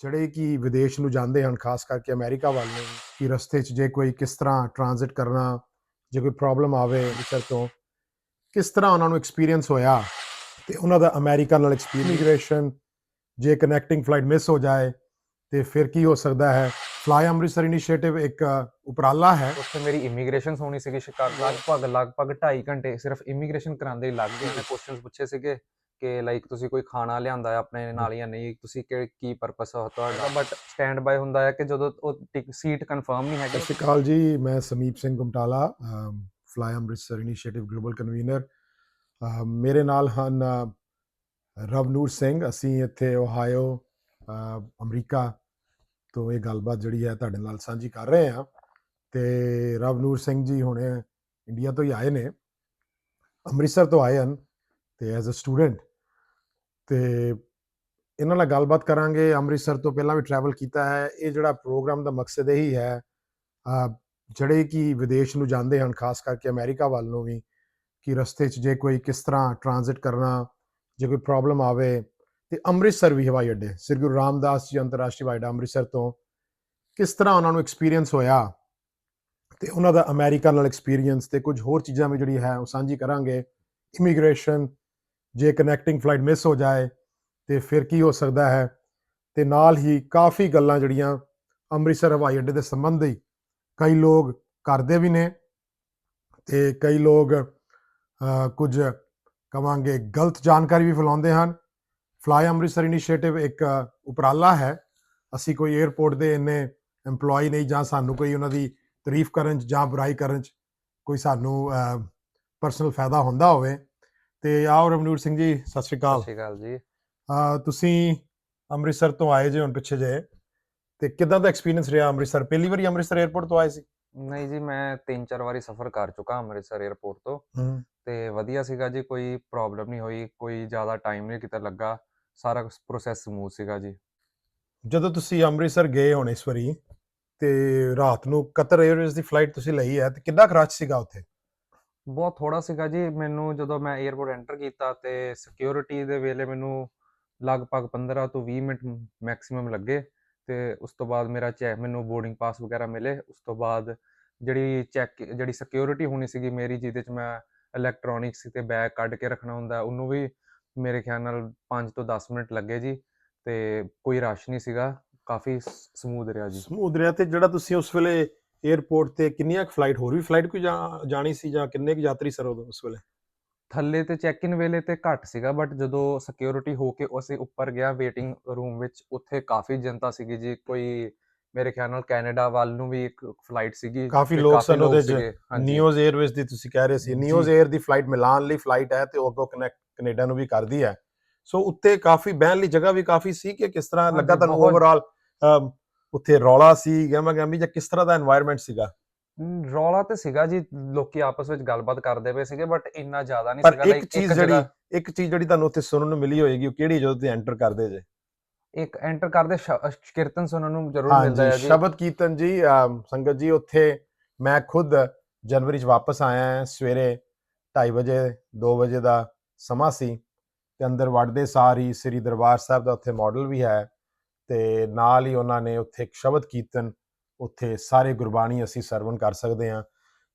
ਜਿਹੜੇ ਕਿ ਵਿਦੇਸ਼ ਨੂੰ ਜਾਂਦੇ ਹਨ, ਖਾਸ ਕਰਕੇ ਅਮਰੀਕਾ ਵੱਲ ਨੂੰ, ਕਿ ਰਸਤੇ 'ਚ ਜੇ ਕੋਈ ਕਿਸ ਤਰ੍ਹਾਂ ਟ੍ਰਾਂਜ਼ਿਟ ਕਰਨਾ, ਜੇ ਕੋਈ ਪ੍ਰੋਬਲਮ ਆਵੇ ਅੰਮ੍ਰਿਤਸਰ ਤੋਂ, ਕਿਸ ਤਰ੍ਹਾਂ ਉਹਨਾਂ ਨੂੰ ਐਕਸਪੀਰੀਅੰਸ ਹੋਇਆ ਤੇ ਉਹਨਾਂ ਦਾ ਅਮਰੀਕਾ ਨਾਲ ਐਕਸਪੀਰੀਅੰਸ ਜੇ ਕਨੈਕਟਿੰਗ ਫਲਾਈਟ ਮਿਸ ਹੋ ਜਾਏ, ਤੇ ਫਿਰ ਕੀ ਹੋ ਸਕਦਾ ਹੈ? ਫਲਾਈ ਅੰਮ੍ਰਿਤਸਰ ਇਨੀਸ਼ੀਏਟਿਵ ਇੱਕ ਉਪਰਾਲਾ ਹੈ। ਉੱਥੇ ਮੇਰੀ ਇਮੀਗ੍ਰੇਸ਼ਨ ਹੋਣੀ ਸੀਗੀ ਸ਼ਿਕਾਗੋ ਲਗਭਗ ਲਗਭਗ 2.5 ਘੰਟੇ ਸਿਰਫ ਇਮੀਗ੍ਰੇਸ਼ਨ ਕਰਾਉਂਦੇ ਹੀ ਲੱਗ ਗਏ, ਮੈਂ ਕੁਐਸਚਨਸ ਪੁੱਛੇ ਸੀਗੇ। ਕਿ ਲਾਈਕ ਤੁਸੀਂ ਕੋਈ ਖਾਣਾ ਲਿਆਂਦਾ ਹੈ ਆਪਣੇ ਨਾਲ ਜਾਂ ਨਹੀਂ ਤੁਸੀਂ ਕਿ ਕੀ ਪਰਪਸ ਹੈ ਤੁਹਾਡਾ? ਬਟ ਸਟੈਂਡ ਬਾਈ ਹੁੰਦਾ ਹੈ ਕਿ ਜਦੋਂ ਉਹ ਸੀਟ ਕਨਫਰਮ ਨਹੀਂ ਸਤਿ ਹੈਗੀ ਸ਼੍ਰੀ ਅਕਾਲ ਜੀ ਮੈਂ Sameep Singh Gumtala Fly Amritsar initiative global convener ਮੇਰੇ ਨਾਲ ਹਨ ਰਵਨੂਰ ਸਿੰਘ ਅਸੀਂ ਇੱਥੇ ਓਹਾਇਓ ਅਮਰੀਕਾ ਤੋਂ ਇਹ ਗੱਲਬਾਤ ਜਿਹੜੀ ਹੈ ਤੁਹਾਡੇ ਨਾਲ ਸਾਂਝੀ ਕਰ ਰਹੇ ਹਾਂ। ਤੇ ਰਵਨੂਰ ਸਿੰਘ ਜੀ ਹੁਣੇ ਇੰਡੀਆ ਤੋਂ ਹੀ ਆਏ ਨੇ ਅੰਮ੍ਰਿਤਸਰ ਤੋਂ ਆਏ ਹਨ ਤੇ ਐਜ਼ ਅ ਸਟੂਡੈਂਟ ਤੇ ਇਹਨਾਂ ਨਾਲ ਗੱਲਬਾਤ ਕਰਾਂਗੇ। ਅੰਮ੍ਰਿਤਸਰ ਤੋਂ ਪਹਿਲਾਂ ਵੀ ਟਰੈਵਲ ਕੀਤਾ ਹੈ। ਇਹ ਜਿਹੜਾ ਪ੍ਰੋਗਰਾਮ ਦਾ ਮਕਸਦ ਇਹੀ ਹੈ ਜਿਹੜੇ ਕਿ ਵਿਦੇਸ਼ ਨੂੰ ਜਾਂਦੇ ਹਨ, ਖਾਸ ਕਰਕੇ ਅਮਰੀਕਾ ਵੱਲ ਨੂੰ ਵੀ, ਕਿ ਰਸਤੇ 'ਚ ਜੇ ਕੋਈ ਕਿਸ ਤਰ੍ਹਾਂ ਟ੍ਰਾਂਜ਼ਿਟ ਕਰਨਾ, ਜੇ ਕੋਈ ਪ੍ਰੋਬਲਮ ਆਵੇ ਤੇ ਅੰਮ੍ਰਿਤਸਰ ਵੀ ਹਵਾਈ ਅੱਡੇ। ਸ੍ਰੀ ਗੁਰੂ ਰਾਮਦਾਸ ਜੀ ਅੰਤਰਰਾਸ਼ਟਰੀ ਹਵਾਈ ਅੱਡਾ ਅੰਮ੍ਰਿਤਸਰ ਤੋਂ ਕਿਸ ਤਰ੍ਹਾਂ ਉਹਨਾਂ ਨੂੰ ਐਕਸਪੀਰੀਅੰਸ ਹੋਇਆ ਤੇ ਉਹਨਾਂ ਦਾ ਅਮਰੀਕਾ ਨਾਲ ਐਕਸਪੀਰੀਅੰਸ ਤੇ ਕੁਝ ਹੋਰ ਚੀਜ਼ਾਂ ਵੀ ਜਿਹੜੀ ਹੈ ਉਹ ਸਾਂਝੀ ਕਰਾਂਗੇ। ਇਮੀਗ੍ਰੇਸ਼ਨ ਜੇ ਕਨੈਕਟਿੰਗ ਫਲਾਈਟ ਮਿਸ ਹੋ ਜਾਏ, ਤੇ ਫਿਰ ਕੀ ਹੋ ਸਕਦਾ ਹੈ? ਤੇ ਨਾਲ ਹੀ ਕਾਫੀ ਗੱਲਾਂ ਜਿਹੜੀਆਂ ਅੰਮ੍ਰਿਤਸਰ ਹਵਾਈ ਅੱਡੇ ਦੇ ਸੰਬੰਧ ਹੀ ਕਈ ਲੋਕ ਕਰਦੇ ਵੀ ਨੇ ਤੇ ਕਈ ਲੋਕ ਕੁਝ ਕਵਾਂਗੇ ਗਲਤ ਜਾਣਕਾਰੀ ਵੀ ਫੈਲਾਉਂਦੇ ਹਨ। ਫਲਾਈ ਅੰਮ੍ਰਿਤਸਰ ਇਨੀਸ਼ੀਏਟਿਵ ਇੱਕ ਉਪਰਾਲਾ ਹੈ। ਅਸੀਂ ਕੋਈ 에ਅਰਪੋਰਟ ਦੇ ਇੰਨੇ EMPLOYE ਨਹੀਂ ਜਾਂ ਸਾਨੂੰ ਕੋਈ ਉਹਨਾਂ ਦੀ ਤਾਰੀਫ ਕਰਨ 'ਚ ਜਾਂ ਬੁਰਾਈ ਕਰਨ 'ਚ ਕੋਈ ਸਾਨੂੰ ਪਰਸਨਲ ਫਾਇਦਾ ਹੁੰਦਾ ਹੋਵੇ ਤੇ ਆਓ ਰਮਨੂਰ ਸਿੰਘ ਜੀ ਸਤਿ ਸ਼੍ਰੀ ਅਕਾਲ। ਸਤਿ ਸ਼੍ਰੀ ਅਕਾਲ ਜੀ। ਆ ਤੁਸੀਂ ਅੰਮ੍ਰਿਤਸਰ ਤੋਂ ਆਏ ਜੇ ਹੁਣ ਪਿੱਛੇ ਜੇ ਤੇ ਕਿਦਾਂ ਦਾ ਐਕਸਪੀਰੀਅੰਸ ਰਿਹਾ ਅੰਮ੍ਰਿਤਸਰ? ਪਹਿਲੀ ਵਾਰੀ ਅੰਮ੍ਰਿਤਸਰ 에어ਪੋਰਟ ਤੋਂ ਆਏ ਸੀ? ਨਹੀਂ ਜੀ ਮੈਂ ਤਿੰਨ ਚਾਰ ਵਾਰੀ ਸਫ਼ਰ ਕਰ ਚੁੱਕਾ ਅੰਮ੍ਰਿਤਸਰ 에어ਪੋਰਟ ਤੋਂ ਤੇ ਵਧੀਆ ਸੀਗਾ ਜੀ ਕੋਈ ਪ੍ਰੋਬਲਮ ਨਹੀਂ ਹੋਈ ਕੋਈ ਜ਼ਿਆਦਾ ਟਾਈਮ ਨਹੀਂ ਕਿਤੇ ਲੱਗਾ ਸਾਰਾ ਪ੍ਰੋਸੈਸ ਸਮੂਥ ਸੀਗਾ ਜੀ। ਜਦੋਂ ਤੁਸੀਂ ਅੰਮ੍ਰਿਤਸਰ ਗਏ ਹੋਣੇ ਇਸ ਵਾਰੀ ਤੇ ਰਾਤ ਨੂੰ ਕਤਰ 에ਅਰਵੇਜ਼ ਦੀ ਫਲਾਈਟ ਤੁਸੀਂ ਲਈ ਹੈ ਤੇ ਕਿੰਨਾ ਖਰਚ ਸੀਗਾ ਉੱਥੇ? ਬਹੁਤ ਥੋੜਾ ਸੀਗਾ ਜੀ, ਮੈਨੂੰ ਜਦੋਂ ਮੈਂ 에ਅਰਪੋਰਟ ਐਂਟਰ ਕੀਤਾ ਤੇ ਸਿਕਿਉਰਿਟੀ ਦੇ ਵੇਲੇ ਮੈਨੂੰ ਲਗਭਗ 15 ਤੋਂ 20 ਮਿੰਟ ਮੈਕਸਿਮਮ ਲੱਗੇ ਤੇ ਉਸ ਤੋਂ ਬਾਅਦ ਮੇਰਾ ਚੈੱਕ ਮੈਨੂੰ ਬੋਰਡਿੰਗ ਪਾਸ ਵਗੈਰਾ ਮਿਲੇ। ਉਸ ਤੋਂ ਬਾਅਦ ਜਿਹੜੀ ਚੈੱਕ ਜਿਹੜੀ ਸਿਕਿਉਰਿਟੀ ਹੋਣੀ ਸੀਗੀ ਮੇਰੀ, ਜਿਹਦੇ ਚ ਮੈਂ ਇਲੈਕਟ੍ਰੋਨਿਕਸ ਤੇ ਬੈਗ ਕੱਢ ਕੇ ਰੱਖਣਾ ਹੁੰਦਾ, ਉਹਨੂੰ ਵੀ ਮੇਰੇ ਖਿਆਲ ਨਾਲ 5 ਤੋਂ 10 ਮਿੰਟ ਲੱਗੇ ਜੀ ਤੇ ਕੋਈ ਰਸ਼ ਨਹੀਂ ਸੀਗਾ। ਕਾਫੀ ਸਮੂਦ ਰਿਹਾ ਜੀ। ਸਮੂਦ ਰਿਹਾ ਤੇ ਜਿਹੜਾ ਤੁਸੀਂ ਉਸ ਵੇਲੇ 에어ਪੋਰਟ ਤੇ ਕਿੰਨੀਆਂ ਫਲਾਈਟ ਹੋਰ ਵੀ ਫਲਾਈਟ ਕੋਈ ਜਾਣੀ ਸੀ ਜਾਂ ਕਿੰਨੇ ਕੁ ਯਾਤਰੀ ਸਰ ਉਸ ਵੇਲੇ? ਥੱਲੇ ਤੇ ਚੈੱਕ ਇਨ ਵੇਲੇ ਤੇ ਘੱਟ ਸੀਗਾ ਬਟ ਜਦੋਂ ਸਿਕਿਉਰਿਟੀ ਹੋ ਕੇ ਅਸੀਂ ਉੱਪਰ ਗਿਆ ਵੇਟਿੰਗ ਰੂਮ ਵਿੱਚ ਉੱਥੇ ਕਾਫੀ ਜਨਤਾ ਸੀਗੀ ਜੀ ਕੋਈ ਮੇਰੇ ਖਿਆਲ ਨਾਲ ਕੈਨੇਡਾ ਵੱਲ ਨੂੰ ਵੀ ਇੱਕ ਫਲਾਈਟ ਸੀਗੀ ਕਾਫੀ ਲੋਕ ਸਨ ਉਹਦੇ ਚ। ਨਿਊਜ਼ 에ਅਰਵੇਜ਼ ਦੀ ਤੁਸੀਂ ਕਹਿ ਰਹੇ ਸੀ। ਨਿਊਜ਼ 에ਅਰ ਦੀ ਫਲਾਈਟ ਮਿਲਾਨ ਲਈ ਫਲਾਈਟ ਹੈ ਤੇ ਉਹ ਕਨੈਕਟ ਕੈਨੇਡਾ ਨੂੰ ਵੀ ਕਰਦੀ ਹੈ। ਸੋ ਉੱਤੇ ਕਾਫੀ ਬਹਿਣ ਲਈ ਜਗ੍ਹਾ ਵੀ ਕਾਫੀ ਸੀ ਕਿ ਕਿਸ ਤਰ੍ਹਾਂ ਲੱਗਾ ਤੁਹਾਨੂੰ ਓਵਰਆਲ ਉੱਥੇ ਰੌਲਾ ਸੀ ਗਹਿਮਾ ਗਹਿਮੀ ਜਾਂ ਕਿਸ ਤਰ੍ਹਾਂ ਦਾ এনवायरमेंट ਸੀਗਾ? ਰੌਲਾ ਤੇ ਸੀਗਾ ਜੀ ਲੋਕੀ ਆਪਸ ਵਿੱਚ ਗੱਲਬਾਤ ਕਰਦੇ ਪਏ ਸੀਗੇ ਬਟ ਇੰਨਾ ਜ਼ਿਆਦਾ ਨਹੀਂ ਸੀਗਾ ਪਰ ਇੱਕ ਚੀਜ਼ ਜਿਹੜੀ ਇੱਕ ਚੀਜ਼ ਜਿਹੜੀ ਤੁਹਾਨੂੰ ਉੱਥੇ ਸੁਣਨ ਨੂੰ ਮਿਲੀ ਹੋਏਗੀ ਉਹ ਕਿਹੜੀ ਜਦੋਂ ਤੁਸੀਂ ਐਂਟਰ ਕਰਦੇ ਜੇ? ਇੱਕ ਐਂਟਰ ਕਰਦੇ ਕੀਰਤਨ ਸੁਣਨ ਨੂੰ ਜ਼ਰੂਰ ਮਿਲਦਾ ਹੈ ਜੀ। ਸ਼ਬਦ ਕੀਰਤਨ ਜੀ ਸੰਗਤ ਜੀ ਉੱਥੇ ਮੈਂ ਖੁਦ ਜਨਵਰੀ 'ਚ ਵਾਪਸ ਆਇਆ ਸਵੇਰੇ 2:30 ਵਜੇ 2 ਵਜੇ ਦਾ ਸਮਾਂ ਸੀ ਤੇ ਅੰਦਰ ਵੜਦੇ ਸਾਰੀ ਸ੍ਰੀ ਦਰਬਾਰ ਸਾਹਿਬ ਦਾ ਉੱਥੇ ਮਾਡਲ ਵੀ ਹੈ। ਤੇ ਨਾਲ ਹੀ ਉਹਨਾਂ ਨੇ ਉੱਥੇ ਇੱਕ ਸ਼ਬਦ ਕੀਰਤਨ ਉੱਥੇ ਸਾਰੇ ਗੁਰਬਾਣੀ ਅਸੀਂ ਸਰਵਣ ਕਰ ਸਕਦੇ ਹਾਂ।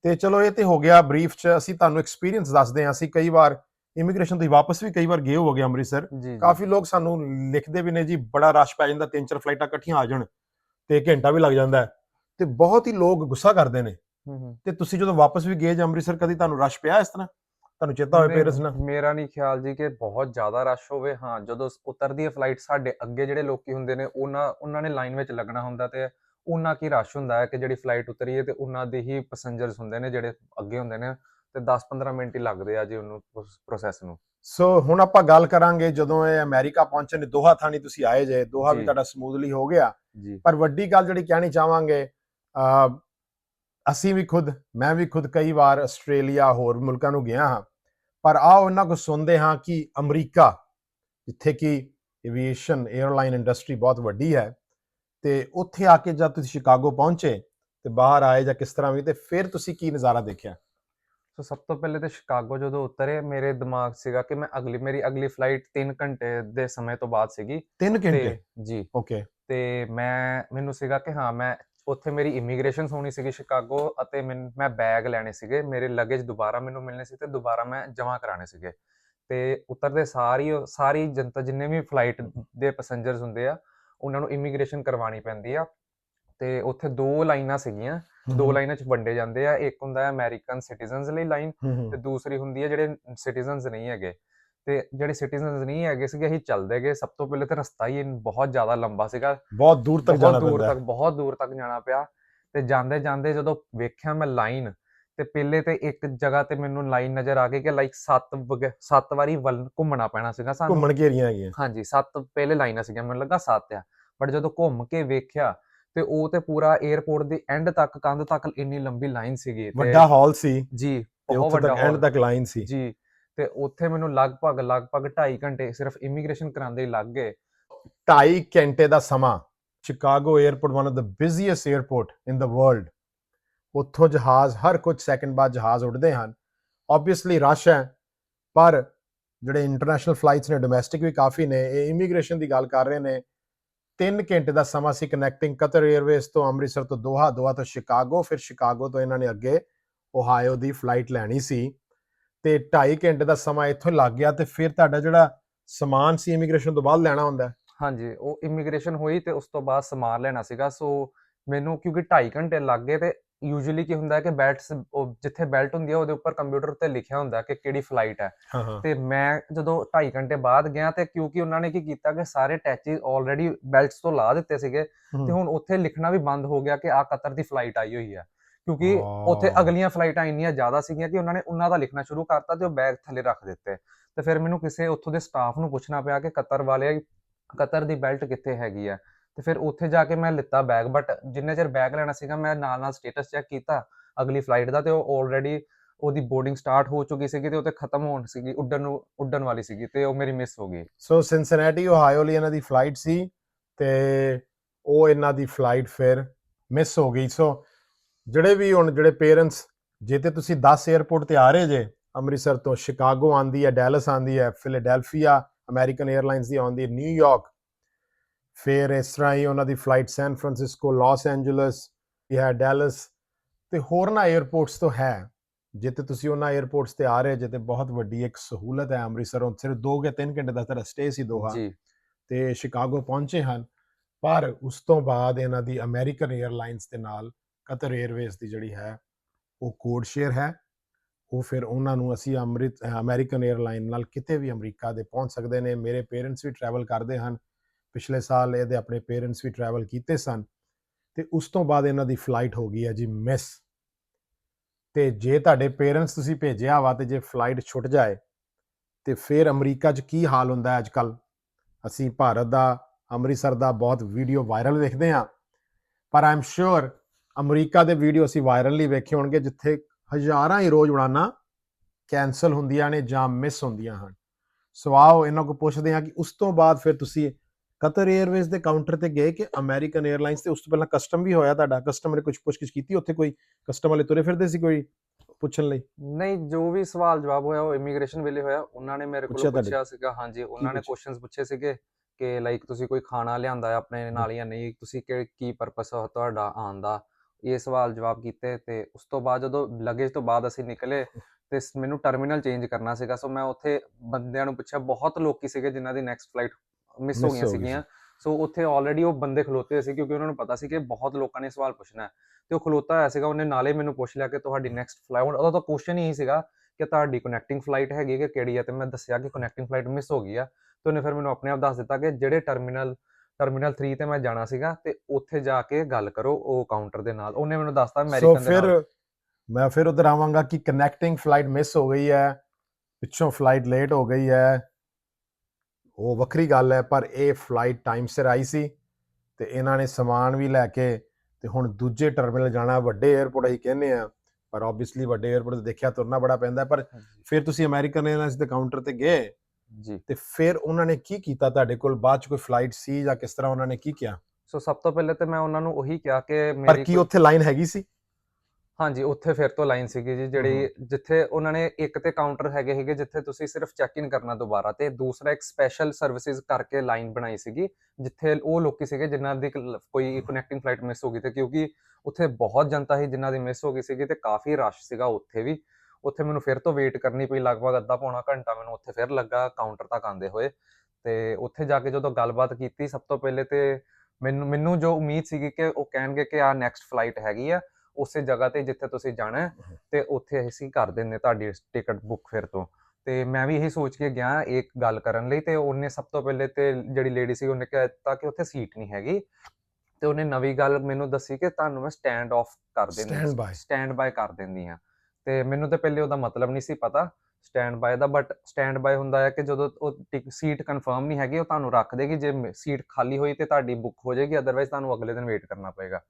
ਤੇ ਚਲੋ ਇਹ ਤੇ ਹੋ ਗਿਆ ਬਰੀਫ ਚ ਅਸੀਂ ਤੁਹਾਨੂੰ ਐਕਸਪੀਰੀਅੰਸ ਦੱਸਦੇ ਹਾਂ। ਅਸੀਂ ਕਈ ਵਾਰ ਇਮੀਗ੍ਰੇਸ਼ਨ ਤੋਂ ਹੀ ਵਾਪਸ ਵੀ ਕਈ ਵਾਰ ਗਏ ਹੋਗੇ ਅੰਮ੍ਰਿਤਸਰ। ਜੀ ਜੀ। ਕਾਫੀ ਲੋਕ ਸਾਨੂੰ ਲਿਖਦੇ ਵੀ ਨੇ ਜੀ ਬੜਾ ਰਸ਼ ਪੈ ਜਾਂਦਾ ਤਿੰਨ ਚਾਰ ਫਲਾਈਟਾਂ ਇਕੱਠੀਆਂ ਆ ਜਾਣ ਤੇ ਘੰਟਾ ਵੀ ਲੱਗ ਜਾਂਦਾ ਹੈ। ਤੇ ਬਹੁਤ ਹੀ ਲੋਕ ਗੁੱਸਾ ਕਰਦੇ ਨੇ। ਤੇ ਤੁਸੀਂ ਜਦੋਂ ਵਾਪਸ ਵੀ ਗਏ ਜਾਂ ਅੰਮ੍ਰਿਤਸਰ ਕਦੀ ਤੁਹਾਨੂੰ ਰਸ਼ ਪਿਆ ਇਸ ਤਰ੍ਹਾਂ? ਤੁਹਾਨੂੰ ਚੇਤਾ ਹੋਵੇ ਪੇਰੈਂਟਸ ਨਾਲ? ਮੇਰਾ ਨਹੀਂ ਖਿਆਲ ਜੀ ਕਿ ਬਹੁਤ ਜ਼ਿਆਦਾ ਰਸ਼ ਹੋਵੇ। ਹਾਂ ਜਦੋਂ ਉਤਰਦੀ ਹੈ ਫਲਾਈਟ ਸਾਡੇ ਅੱਗੇ ਜਿਹੜੇ ਲੋਕੀ ਹੁੰਦੇ ਨੇ ਉਹਨਾਂ ਉਹਨਾਂ ਨੇ ਲਾਈਨ ਵਿੱਚ ਲੱਗਣਾ ਹੁੰਦਾ ਤੇ ਉਹਨਾਂ ਕੀ ਰਸ਼ ਹੁੰਦਾ ਹੈ ਕਿ ਜਿਹੜੀ ਫਲਾਈਟ ਉਤਰੀ ਹੈ ਤੇ ਉਹਨਾਂ ਦੇ ਹੀ ਪੈਸੇਂਜਰਸ ਹੁੰਦੇ ਨੇ ਜਿਹੜੇ ਅੱਗੇ ਹੁੰਦੇ ਨੇ ਤੇ 10-15 ਮਿੰਟ ਹੀ ਲੱਗਦੇ ਆ ਜੀ ਉਹਨੂੰ ਪ੍ਰੋਸੈਸ ਨੂੰ। ਸੋ ਹੁਣ ਆਪਾਂ ਗੱਲ ਕਰਾਂਗੇ ਜਦੋਂ ਇਹ ਅਮਰੀਕਾ ਪਹੁੰਚੇ ਨੇ ਦੋਹਾ ਥਾਣੀ ਤੁਸੀਂ ਆਏ ਜੇ ਦੋਹਾ ਵੀ। ਤੁਹਾਡਾ ਸਮੂਥਲੀ ਹੋ ਗਿਆ। ਪਰ ਵੱਡੀ ਗੱਲ ਜਿਹੜੀ ਕਹਿਣੀ ਚਾਹਾਂਗੇ ਅ ਅਸੀਂ ਵੀ ਖੁਦ ਮੈਂ ਵੀ ਖੁਦ ਕਈ ਵਾਰ ਆਸਟ੍ਰੇਲੀਆ ਹੋਰ ਮੁਲਕਾਂ ਨੂੰ ਗਿਆ ਹਾਂ। ਪਰ ਆਓ ਉਹਨਾਂ ਕੋ ਸੁਣਦੇ ਹਾਂ ਕਿ ਅਮਰੀਕਾ ਜਿੱਥੇ ਕਿ ਐਵੀਏਸ਼ਨ 에ਅਰਲਾਈਨ ਇੰਡਸਟਰੀ ਬਹੁਤ ਵੱਡੀ ਹੈ ਤੇ ਉੱਥੇ ਆ ਕੇ ਜਦ ਤੁਸੀਂ ਸ਼ਿਕਾਗੋ ਪਹੁੰਚੇ ਤੇ ਬਾਹਰ ਆਏ ਜਾਂ ਕਿਸ ਤਰ੍ਹਾਂ ਵੀ ਤੇ ਫਿਰ ਤੁਸੀਂ ਕੀ ਨਜ਼ਾਰਾ ਦੇਖਿਆ? ਸੋ ਸਭ ਤੋਂ ਪਹਿਲੇ ਤੇ ਸ਼ਿਕਾਗੋ ਜਦੋਂ ਉਤਰੇ ਮੇਰੇ ਦਿਮਾਗ ਸੀਗਾ ਕਿ ਮੈਂ ਅਗਲੀ ਮੇਰੀ ਅਗਲੀ ਫਲਾਈਟ 3 ਘੰਟੇ ਦੇ ਸਮੇਂ ਤੋਂ ਬਾਅਦ ਸੀਗੀ। 3 ਘੰਟੇ? ਜੀ। ਓਕੇ ਤੇ ਮੈਂ ਮੈਨੂੰ ਸੀਗਾ ਕਿ ਹਾਂ ਮੈਂ ਉੱਥੇ ਮੇਰੀ ਇਮੀਗ੍ਰੇਸ਼ਨ ਹੋਣੀ ਸੀਗੀ ਸ਼ਿਕਾਗੋ ਅਤੇ ਮੈਂ ਬੈਗ ਲੈਣੇ ਸੀਗੇ ਮੇਰੇ ਲਗੇਜ ਦੁਬਾਰਾ ਮੈਨੂੰ ਮਿਲਣੇ ਸੀ ਤੇ ਦੁਬਾਰਾ ਮੈਂ ਜਮ੍ਹਾਂ ਕਰਾਣੇ ਸੀਗੇ। ਤੇ ਉਤਰਦੇ ਸਾਰੀ ਸਾਰੀ ਜਨਤਾ ਜਿੰਨੇ ਵੀ ਫਲਾਈਟ ਦੇ ਪੈਸੇਂਜਰਸ ਹੁੰਦੇ ਆ ਉਹਨਾਂ ਨੂੰ ਇਮੀਗ੍ਰੇਸ਼ਨ ਕਰਵਾਉਣੀ ਪੈਂਦੀ ਆ। ਤੇ ਉੱਥੇ ਦੋ ਲਾਈਨਾਂ ਸੀਗੀਆਂ ਦੋ ਲਾਈਨਾਂ 'ਚ ਵੰਡੇ ਜਾਂਦੇ ਆ ਇੱਕ ਹੁੰਦਾ ਹੈ ਅਮਰੀਕਨ ਸਿਟੀਜ਼ਨਸ ਲਈ ਲਾਈਨ ਤੇ ਦੂਸਰੀ ਹੁੰਦੀ ਹੈ ਜਿਹੜੇ ਸਿਟੀਜ਼ਨਸ ਨਹੀਂ ਹੈਗੇ। ਤੇ ਜਿਹੜੇ ਸਿਟੀਜ਼ਨਸ ਨਹੀਂ ਹੈਗੇ ਸੀਗੇ ਅਸੀਂ ਚੱਲਦੇ ਗਏ। ਸਭ ਤੋਂ ਪਹਿਲੇ ਤੇ ਰਸਤਾ ਹੀ ਬਹੁਤ ਜ਼ਿਆਦਾ ਲੰਬਾ ਸੀਗਾ। ਬਹੁਤ ਦੂਰ ਤੱਕ ਜਾਣਾ ਬਹੁਤ ਦੂਰ ਤੱਕ ਬਹੁਤ ਦੂਰ ਤੱਕ ਜਾਣਾ ਪਿਆ। ਤੇ ਜਾਂਦੇ ਜਾਂਦੇ ਜਦੋਂ ਵੇਖਿਆ ਮੈਂ ਲਾਈਨ ਤੇ ਪਹਿਲੇ ਤੇ ਇੱਕ ਜਗ੍ਹਾ ਤੇ ਮੈਨੂੰ ਲਾਈਨ ਨਜ਼ਰ ਆ ਗਈ ਕਿ ਲਾਈਕ ਸੱਤ ਵਗ- ਸੱਤ ਵਾਰੀ ਵੱਲ ਘੁੰਮਣਾ ਪੈਣਾ ਸੀਗਾ ਸਾਨੂੰ। ਘੁੰਮਣ ਘੇਰੀਆਂ ਹੈਗੀਆਂ। ਹਾਂਜੀ ਸੱਤ ਪਹਿਲੇ ਲਾਈਨਾਂ ਸੀਗੀਆਂ ਮੈਨੂੰ ਲੱਗਾ ਸੱਤ ਆ। ਬਟ ਜਦੋਂ ਘੁੰਮ ਕੇ ਵੇਖਿਆ ਤੇ ਉਹ ਤੇ ਪੂਰਾ 에어ਪੋਰਟ ਦੀ ਐਂਡ ਤੱਕ ਕੰਧ ਤੱਕ ਇੰਨੀ ਲੰਬੀ ਲਾਈਨ ਸੀਗੀ ਵੱਡਾ ਹਾਲ ਸੀ ਜੀ ਬਹੁਤ ਵੱਡਾ ਐਂਡ ਤੱਕ ਲਾਈਨ ਸੀ। ਜੀ ਤੇ ਉੱਥੇ ਮੈਨੂੰ ਲਗਭਗ ਲਗਭਗ 2.5 ਘੰਟੇ ਸਿਰਫ ਇਮੀਗ੍ਰੇਸ਼ਨ ਕਰਾਉਂਦੇ ਹੀ ਲੱਗ ਗਏ। 2.5 ਘੰਟੇ ਦਾ ਸਮਾਂ Chicago airport one of the busiest airport in the world ਉੱਥੋਂ ਜਹਾਜ਼, ਹਰ ਕੁਝ ਸੈਕਿੰਡ ਬਾਅਦ ਜਹਾਜ਼ ਉੱਡਦੇ ਹਨ। ਆਬਵੀਅਸਲੀ ਰਸ਼ ਹੈ, ਪਰ ਜਿਹੜੇ ਇੰਟਰਨੈਸ਼ਨਲ ਫਲਾਈਟਸ ਨੇ ਡੋਮੈਸਟਿਕ ਵੀ ਕਾਫੀ ਨੇ, ਇਹ ਇਮੀਗ੍ਰੇਸ਼ਨ ਦੀ ਗੱਲ ਕਰ ਰਹੇ ਨੇ। 3 ਘੰਟੇ ਦਾ ਸਮਾਂ ਸੀ ਕਨੈਕਟਿੰਗ ਕਤਰ 에ਅਰਵੇਜ਼ ਤੋਂ ਅੰਮ੍ਰਿਤਸਰ ਤੋਂ ਦੋਹਾ ਦੋਹਾ ਤੋਂ ਸ਼ਿਕਾਗੋ ਫਿਰ ਸ਼ਿਕਾਗੋ ਤੋਂ ਇਹਨਾਂ ਨੇ ਅੱਗੇ ਓਹਾਇਓ ਦੀ ਫਲਾਈਟ ਲੈਣੀ ਸੀ। ਤੇ 2.5 ਘੰਟੇ ਦਾ ਸਮਾਂ ਇੱਥੋਂ ਲੱਗ ਗਿਆ ਤੇ ਫਿਰ ਤੁਹਾਡਾ ਜਿਹੜਾ ਸਮਾਨ ਸੀ ਇਮੀਗ੍ਰੇਸ਼ਨ ਤੋਂ ਬਾਅਦ ਲੈਣਾ ਹੁੰਦਾ। ਹਾਂਜੀ ਉਹ ਇਮੀਗ੍ਰੇਸ਼ਨ ਹੋਈ ਤੇ ਉਸ ਤੋਂ ਬਾਅਦ ਸਮਾਨ ਲੈਣਾ ਸੀਗਾ। ਸੋ ਮੈਨੂੰ ਕਿਉਂਕਿ 2.5 ਘੰਟੇ ਲੱਗ ਗਏ ਤੇ ਯੂਜੂਲੀ ਕੀ ਹੁੰਦਾ ਹੈ ਕਿ ਬੈਲਟਸ ਜਿੱਥੇ ਬੈਲਟ ਹੁੰਦੀ ਹੈ ਉਹਦੇ ਉੱਪਰ ਕੰਪਿਊਟਰ ਉੱਤੇ ਲਿਖਿਆ ਹੁੰਦਾ ਕਿ ਕਿਹੜੀ ਫਲਾਈਟ ਹਾਂ। ਤੇ ਮੈਂ ਜਦੋਂ 2.5 ਘੰਟੇ ਬਾਅਦ ਗਿਆ ਤੇ ਕਿਉਂਕਿ ਉਹਨਾਂ ਨੇ ਕੀ ਕੀਤਾ ਕਿ ਸਾਰੇ ਟੈਚਿਸ ਆਲਰੇਡੀ ਬੈਲਟਸ ਤੋਂ ਲਾ ਦਿੱਤੇ ਸੀਗੇ ਤੇ ਹੁਣ ਉੱਥੇ ਲਿਖਣਾ ਵੀ ਬੰਦ ਹੋ ਗਿਆ ਕਿ ਆ ਕਤਰ ਦੀ ਫਲਾਈਟ ਆਈ ਹੋਈ ਹੈ। ਕਿਉਂਕਿ ਉੱਥੇ। ਅਗਲੀਆਂ ਫਲਾਈਟਾਂ ਇੰਨੀਆਂ ਜ਼ਿਆਦਾ ਸੀਗੀਆਂ ਕਿ ਉਹਨਾਂ ਨੇ ਉਹਨਾਂ ਦਾ ਲਿਖਣਾ ਸ਼ੁਰੂ ਕਰਤਾ ਤੇ ਉਹ ਬੈਗ ਥੱਲੇ ਰੱਖ ਦਿੱਤੇ। ਤੇ ਫਿਰ ਮੈਨੂੰ ਕਿਸੇ ਉੱਥੋਂ ਦੇ ਸਟਾਫ ਨੂੰ ਪੁੱਛਣਾ ਪਿਆ ਕਿ ਕਤਰ ਵਾਲੇ ਕਤਰ ਦੀ ਬੈਲਟ ਕਿੱਥੇ ਹੈਗੀ ਹੈ ਤੇ ਫਿਰ ਉੱਥੇ ਜਾ ਕੇ ਮੈਂ ਲਿੱਤਾ ਬੈਗ ਬਟ ਜਿੰਨੇ ਚਿਰ ਬੈਗ ਲੈਣਾ ਸੀਗਾ ਮੈਂ ਨਾਲ ਨਾਲ ਸਟੇਟਸ ਚੈੱਕ ਕੀਤਾ ਅਗਲੀ ਫਲਾਈਟ ਦਾ ਤੇ ਉਹ ਆਲਰੇਡੀ ਉਹਦੀ ਬੋਰਡਿੰਗ ਸਟਾਰਟ ਹੋ ਚੁੱਕੀ ਸੀਗੀ ਤੇ ਉਹ ਤੇ ਖਤਮ ਹੋਣ ਸੀਗੀ ਉੱਡਣ ਨੂੰ ਉੱਡਣ ਵਾਲੀ ਸੀਗੀ ਤੇ ਉਹ ਮੇਰੀ ਮਿਸ ਹੋ ਗਈ। ਸੋ ਸਿਨਸਿਨੈਟੀ ਓਹਾਇਓ ਲਈ ਇਹਨਾਂ ਦੀ ਫਲਾਈਟ ਸੀ ਤੇ ਉਹ ਇਹਨਾਂ ਦੀ ਫਲਾਈਟ ਫਿਰ ਮਿਸ ਹੋ ਗਈ। ਸੋ ਜਿਹੜੇ ਵੀ ਹੁਣ ਜਿਹੜੇ ਪੇਰੈਂਟਸ ਜੇ ਤੇ ਤੁਸੀਂ 10 ਏਅਰਪੋਰਟ ਤੇ ਆ ਰਹੇ ਜੇ ਅੰਮ੍ਰਿਤਸਰ ਤੋਂ ਸ਼ਿਕਾਗੋ ਆਂਦੀ ਹੈ ਡੈਲਸ ਆਂਦੀ ਹੈ ਫਿਲਾਡੈਲਫੀਆ ਅਮਰੀਕਨ 에ਅਰਲਾਈਨਸ ਦੀ ਆਉਂਦੀ ਹੈ ਨਿਊਯਾਰਕ ਫਿਰ ਇਸ ਤਰ੍ਹਾਂ ਹੀ ਉਹਨਾਂ ਦੀ flight San Francisco Los Angeles ਇਹ ਹੈ ਡੈਲਸ ਤੇ ਹੋਰ ਨਾ 에어ਪੋਰਟਸ ਤੋਂ ਹੈ। ਜਿੱਤੇ ਤੁਸੀਂ ਉਹਨਾਂ 에어ਪੋਰਟਸ ਤੇ ਆ ਰਹੇ ਜੇ ਜਿੱਤੇ ਬਹੁਤ ਵੱਡੀ ਇੱਕ ਸਹੂਲਤ ਹੈ ਅੰਮ੍ਰਿਤਸਰੋਂ ਸਿਰਫ 2 ਜਾਂ 3 ਘੰਟੇ ਦਾ ਸਾਡਾ ਸਟੇ ਸੀ ਦੋਹਾ। ਜੀ। ਤੇ ਸ਼ਿਕਾਗੋ ਪਹੁੰਚੇ ਹਨ ਪਰ ਉਸ ਤੋਂ ਬਾਅਦ ਇਹਨਾਂ ਦੀ ਅਮਰੀਕਨ 에ਅਰਲਾਈਨਸ ਦੇ ਨਾਲ ਕਤਰ 에ਅਰਵੇਜ਼ ਦੀ ਜਿਹੜੀ ਹੈ, ਉਹ ਕੋਡ ਸ਼ੇਅਰ ਹੈ। ਉਹ ਫਿਰ ਉਹਨਾਂ ਨੂੰ ਅਸੀਂ ਅੰਮ੍ਰਿਤ ਅਮਰੀਕਨ 에ਅਰਲਾਈਨ ਨਾਲ ਕਿਤੇ ਵੀ ਅਮਰੀਕਾ ਦੇ ਪਹੁੰਚ ਸਕਦੇ ਨੇ। ਮੇਰੇ ਪੇਰੈਂਟਸ ਵੀ ਟਰੈਵਲ ਕਰਦੇ ਹਨ। ਪਿਛਲੇ ਸਾਲ ਇਹਦੇ ਆਪਣੇ ਪੇਰੈਂਟਸ ਵੀ ਟਰੈਵਲ ਕੀਤੇ ਸਨ। ਤੇ ਉਸ ਤੋਂ ਬਾਅਦ ਇਹਨਾਂ ਦੀ ਫਲਾਈਟ ਹੋ ਗਈ ਹੈ ਜੀ ਮਿਸ ਤੇ ਜੇ ਤੁਹਾਡੇ ਪੇਰੈਂਟਸ ਤੁਸੀਂ ਭੇਜਿਆ ਵਾ ਤੇ ਜੇ ਫਲਾਈਟ ਛੁੱਟ ਜਾਏ, ਤੇ ਫਿਰ ਅਮਰੀਕਾ 'ਚ ਕੀ ਹਾਲ ਹੁੰਦਾ ਹੈ ਅੱਜ ਕੱਲ ਅਸੀਂ ਭਾਰਤ ਦਾ, ਅੰਮ੍ਰਿਤਸਰ ਦਾ ਬਹੁਤ ਵੀਡੀਓ ਵਾਇਰਲ ਦੇਖਦੇ ਹਾਂ। ਪਰ ਆਮ ਸ਼ੋਰ ਅਮਰੀਕਾ ਦੇ ਵੀਡੀਓ ਅਸੀਂ ਵਾਇਰਲ ਵੇਖੇ ਹੋਣਗੇ ਜਿੱਥੇ ਹਜ਼ਾਰਾਂ ਹੀ ਰੋਜ਼ ਉਡਾਨਾਂ ਕੈਨਸਲ ਹੁੰਦੀਆਂ ਨੇ ਜਾਂ ਮਿਸ ਹੁੰਦੀਆਂ ਹਨ। ਸੋ ਆਓ ਇਹਨਾਂ ਕੋ ਪੁੱਛਦੇ ਹਾਂ ਕਿ ਉਸ ਤੋਂ ਬਾਅਦ ਫਿਰ ਤੁਸੀਂ ਕਤਰ 에ਅਰਵੇਜ਼ ਦੇ ਕਾਊਂਟਰ ਤੇ ਗਏ ਕਿ ਅਮਰੀਕਨ 에ਅਰਲਾਈਨਸ ਤੇ ਉਸ ਤੋਂ ਪਹਿਲਾਂ ਕਸਟਮ ਵੀ ਹੋਇਆ ਤੁਹਾਡਾ? ਕਸਟਮ ਨੇ ਕੁਝ ਪੁੱਛਗਿੱਛ ਕੀਤੀ? ਉੱਥੇ ਕੋਈ ਕਸਟਮ ਵਾਲੇ ਤੁਰੇ ਫਿਰਦੇ ਸੀ ਕੋਈ ਪੁੱਛਣ ਲਈ? ਨਹੀਂ ਜੋ ਵੀ ਸਵਾਲ ਜਵਾਬ ਹੋਇਆ ਉਹ ਇਮੀਗ੍ਰੇਸ਼ਨ ਵੇਲੇ ਹੋਇਆ। ਉਹਨਾਂ ਨੇ ਮੇਰੇ ਕੋਲੋਂ? ਪੁੱਛਿਆ ਸੀਗਾ ਹਾਂਜੀ ਉਹਨਾਂ ਨੇ? ਕੁਐਸਚਨਸ ਪੁੱਛੇ ਸੀਗੇ ਕਿ ਲਾਈਕ ਤੁਸੀਂ ਕੋਈ ਖਾਣਾ ਲਿਆਂਦਾ ਹੈ ਆਪਣੇ ਨਾਲ ਜਾਂ ਨਹੀਂ? ਤੁਸੀਂ ਕਿ ਕੀ ਪਰਪਸ ਹੈ ਤੁਹਾਡਾ ਆਉਣ ਦਾ? ਇਹ ਸਵਾਲ ਜਵਾਬ ਕੀਤੇ ਤੇ ਉਸ ਤੋਂ ਬਾਅਦ ਜਦੋਂ ਲਗੇਜ ਤੋਂ ਬਾਅਦ ਅਸੀਂ ਨਿਕਲੇ ਤੇ ਮੈਨੂੰ ਟਰਮੀਨਲ ਚੇਂਜ ਕਰਨਾ ਸੀਗਾ ਸੋ ਮੈਂ ਉੱਥੇ ਬੰਦਿਆਂ ਨੂੰ ਪੁੱਛਿਆ ਬਹੁਤ ਲੋਕੀ ਸੀਗੇ ਜਿਨ੍ਹਾਂ ਦੀ ਨੈਕਸਟ ਫਲਾਈਟ ਮਿਸ ਹੋ ਗਈਆਂ ਸੀਗੀਆਂ। ਸੋ ਉੱਥੇ ਆਲਰੇਡੀ ਉਹ ਬੰਦੇ ਖਲੋਤੇ ਹੋਏ ਸੀ ਕਿਉਂਕਿ ਉਹਨਾਂ ਨੂੰ ਪਤਾ ਸੀ ਕਿ ਬਹੁਤ ਲੋਕਾਂ ਨੇ ਸਵਾਲ ਪੁੱਛਣਾ ਹੈ। ਤੇ ਉਹ ਖਲੋਤਾ ਹੋਇਆ ਸੀਗਾ ਉਹਨੇ ਨਾਲੇ ਮੈਨੂੰ ਪੁੱਛ ਲਿਆ ਕਿ ਤੁਹਾਡੀ ਨੈਕਸਟ ਫਲਾਈਟ ਉਹਦਾ ਤਾਂ ਕੁਐਸਚਨ ਹੀ ਸੀਗਾ ਕਿ ਤੁਹਾਡੀ ਕਨੈਕਟਿੰਗ ਫਲਾਈਟ ਹੈਗੀ ਕਿ ਕਿਹੜੀ ਹੈ ਤੇ ਮੈਂ ਦੱਸਿਆ ਕਿ ਕਨੈਕਟਿੰਗ ਫਲਾਈਟ ਮਿਸ ਹੋ ਗਈ ਆ। ਤੇ ਉਹਨੇ ਫਿਰ ਮੈਨੂੰ ਆਪਣੇ ਆਪ ਦੱਸ ਦਿੱਤਾ ਕਿ ਜਿਹੜੇ ਟਰਮੀਨਲ ਟਰਮੀਨਲ 3 ਤੇ ਮੈਂ ਜਾਣਾ ਸੀਗਾ ਤੇ ਉੱਥੇ ਜਾ ਕੇ ਗੱਲ ਕਰੋ ਉਹ ਕਾਊਂਟਰ ਦੇ ਨਾਲ। ਉਹਨੇ ਮੈਨੂੰ ਦੱਸਤਾ ਅਮਰੀਕਨ ਦੇ ਨਾਲ। ਫਿਰ ਮੈਂ ਫਿਰ ਉਧਰ ਆਵਾਂਗਾ ਕਿ ਕਨੈਕਟਿੰਗ ਫਲਾਈਟ ਮਿਸ ਹੋ ਗਈ ਹੈ ਪਿੱਛੋਂ ਫਲਾਈਟ ਲੇਟ ਹੋ ਗਈ ਹੈ। ਉਹ ਵੱਖਰੀ ਗੱਲ ਹੈ ਪਰ ਇਹ ਫਲਾਈਟ ਟਾਈਮ ਸਿਰ ਆਈ ਸੀ ਤੇ ਇਹਨਾਂ ਨੇ ਸਮਾਨ ਵੀ ਲੈ ਕੇ ਤੇ ਹੁਣ ਦੂਜੇ ਟਰਮੀਨਲ ਜਾਣਾ ਵੱਡੇ 에어ਪੋਰਟ ਅਸੀਂ ਕਹਿੰਦੇ ਆ ਪਰ ਆਬਵੀਅਸਲੀ ਵੱਡੇ 에어ਪੋਰਟ ਤੇ ਦੇਖਿਆ ਤੁਰਨਾ ਬੜਾ ਪੈਂਦਾ ਪਰ ਫਿਰ ਤੁਸੀਂ ਅਮਰੀਕਨ 에ਅਰਲਾਈਨਸ ਦੇ ਕਾਊਂਟਰ ਤੇ ਗਏ। ਜੀ। ਤੇ ਫਿਰ ਉਹਨਾਂ ਨੇ ਕੀ ਕੀਤਾ ਤੁਹਾਡੇ ਕੋਲ? ਬਾਅਦ ਚ ਕੋਈ ਫਲਾਈਟ ਸੀ ਜਾਂ ਕਿਸ ਤਰ੍ਹਾਂ ਉਹਨਾਂ ਨੇ ਕੀ ਕਿਹਾ? ਸੋ ਸਭ ਤੋਂ ਪਹਿਲੇ ਤੇ ਮੈਂ ਉਹਨਾਂ ਨੂੰ ਉਹੀ ਕਿਹਾ ਕਿ ਪਰ ਕੀ ਉੱਥੇ ਲਾਈਨ ਹੈਗੀ ਸੀ? ਹਾਂਜੀ ਉੱਥੇ ਫਿਰ ਤੋਂ ਲਾਈਨ ਸੀਗੀ ਜੀ ਜਿਹੜੀ ਜਿੱਥੇ ਉਹਨਾਂ ਨੇ ਇੱਕ ਤੇ ਕਾਊਂਟਰ ਹੈਗੇ ਸੀਗੇ ਜਿੱਥੇ ਤੁਸੀਂ ਸਿਰਫ ਚੈੱਕ ਇਨ ਕਰਨਾ ਦੁਬਾਰਾ ਤੇ ਦੂਸਰਾ ਇੱਕ ਸਪੈਸ਼ਲ ਸਰਵਿਸਿਜ਼ ਕਰਕੇ ਲਾਈਨ ਬਣਾਈ ਸੀਗੀ ਜਿੱਥੇ ਉਹ ਲੋਕੀ ਸੀਗੇ ਜਿਨ੍ਹਾਂ ਦੀ ਕੋਈ ਕਨੈਕਟਿੰਗ ਫਲਾਈਟ ਮਿਸ ਹੋ ਗਈ ਤੇ ਕਿਉਂਕਿ ਉੱਥੇ ਬਹੁਤ ਜਨਤਾ ਸੀ ਜਿਨ੍ਹਾਂ ਦੀ ਮਿਸ ਹੋ ਗਈ ਸੀਗੀ ਤੇ ਕਾਫੀ ਰਸ਼ ਸੀਗਾ ਉੱਥੇ ਵੀ। ਉੱਥੇ ਮੈਨੂੰ ਫਿਰ ਤੋਂ ਵੇਟ ਕਰਨੀ ਪਈ ਲਗਭਗ ਅੱਧਾ ਪੌਣਾ ਘੰਟਾ ਮੈਨੂੰ ਉੱਥੇ ਫਿਰ ਲੱਗਾ ਕਾਊਂਟਰ ਤੱਕ ਆਂਦੇ ਹੋਏ। ਤੇ ਉੱਥੇ ਜਾ ਕੇ ਜਦੋਂ ਗੱਲਬਾਤ ਕੀਤੀ ਸਭ ਤੋਂ ਪਹਿਲੇ ਤੇ ਮੈਨੂੰ ਮੈਨੂੰ ਜੋ ਉਮੀਦ ਸੀਗੀ ਕਿ ਉਹ ਕਹਿਣਗੇ ਕਿ ਆ ਨੈਕਸਟ ਫਲਾਈਟ ਹੈਗੀ ਆ ਉਸੇ ਜਗ੍ਹਾ ਤੇ ਜਿੱਥੇ ਤੁਸੀਂ ਜਾਣਾ ਹੈ ਤੇ ਉੱਥੇ ਅਸੀਂ ਕਰ ਦਿੰਦੇ ਤੁਹਾਡੀ ਟਿਕਟ ਬੁੱਕ ਫਿਰ ਤੋਂ। ਤੇ ਮੈਂ ਵੀ ਇਹੀ ਸੋਚ ਕੇ ਗਿਆ ਇੱਕ ਗੱਲ ਕਰਨ ਲਈ ਤੇ ਉਹਨੇ ਸਭ ਤੋਂ ਪਹਿਲੇ ਤੇ ਜਿਹੜੀ ਲੇਡੀ ਸੀ ਉਹਨੇ ਕਹਿ ਦਿੱਤਾ ਕਿ ਉੱਥੇ ਸੀਟ ਨਹੀਂ ਹੈਗੀ। ਤੇ ਉਹਨੇ ਨਵੀਂ ਗੱਲ ਮੈਨੂੰ ਦੱਸੀ ਕਿ ਤੁਹਾਨੂੰ ਮੈਂ ਸਟੈਂਡ ਆਫ ਕਰ ਦਿੰਦੀ. ਸਟੈਂਡ ਬਾਈ ਕਰ ਦਿੰਦੀ ਆ ਤੇ ਮੈਨੂੰ ਤਾਂ ਪਹਿਲੇ ਉਹਦਾ ਮਤਲਬ ਨਹੀਂ ਸੀ ਪਤਾ ਸਟੈਂਡ ਬਾਏ ਦਾ ਬਟ ਸਟੈਂਡ ਬਾਏ ਹੁੰਦਾ ਹੈ ਕਿ ਜਦੋਂ ਉਹ ਸੀਟ ਕਨਫਰਮ ਨਹੀਂ ਹੈਗੀ, ਉਹ ਤੁਹਾਨੂੰ ਰੱਖ ਦੇਗੀ, ਜੇ ਸੀਟ ਖਾਲੀ ਹੋਈ ਤੇ ਤੁਹਾਡੀ ਬੁੱਕ ਹੋ ਜਾਏਗੀ ਅਦਰਵਾਈਜ਼ ਤੁਹਾਨੂੰ ਅਗਲੇ ਦਿਨ ਵੇਟ ਕਰਨਾ ਪਏਗਾ।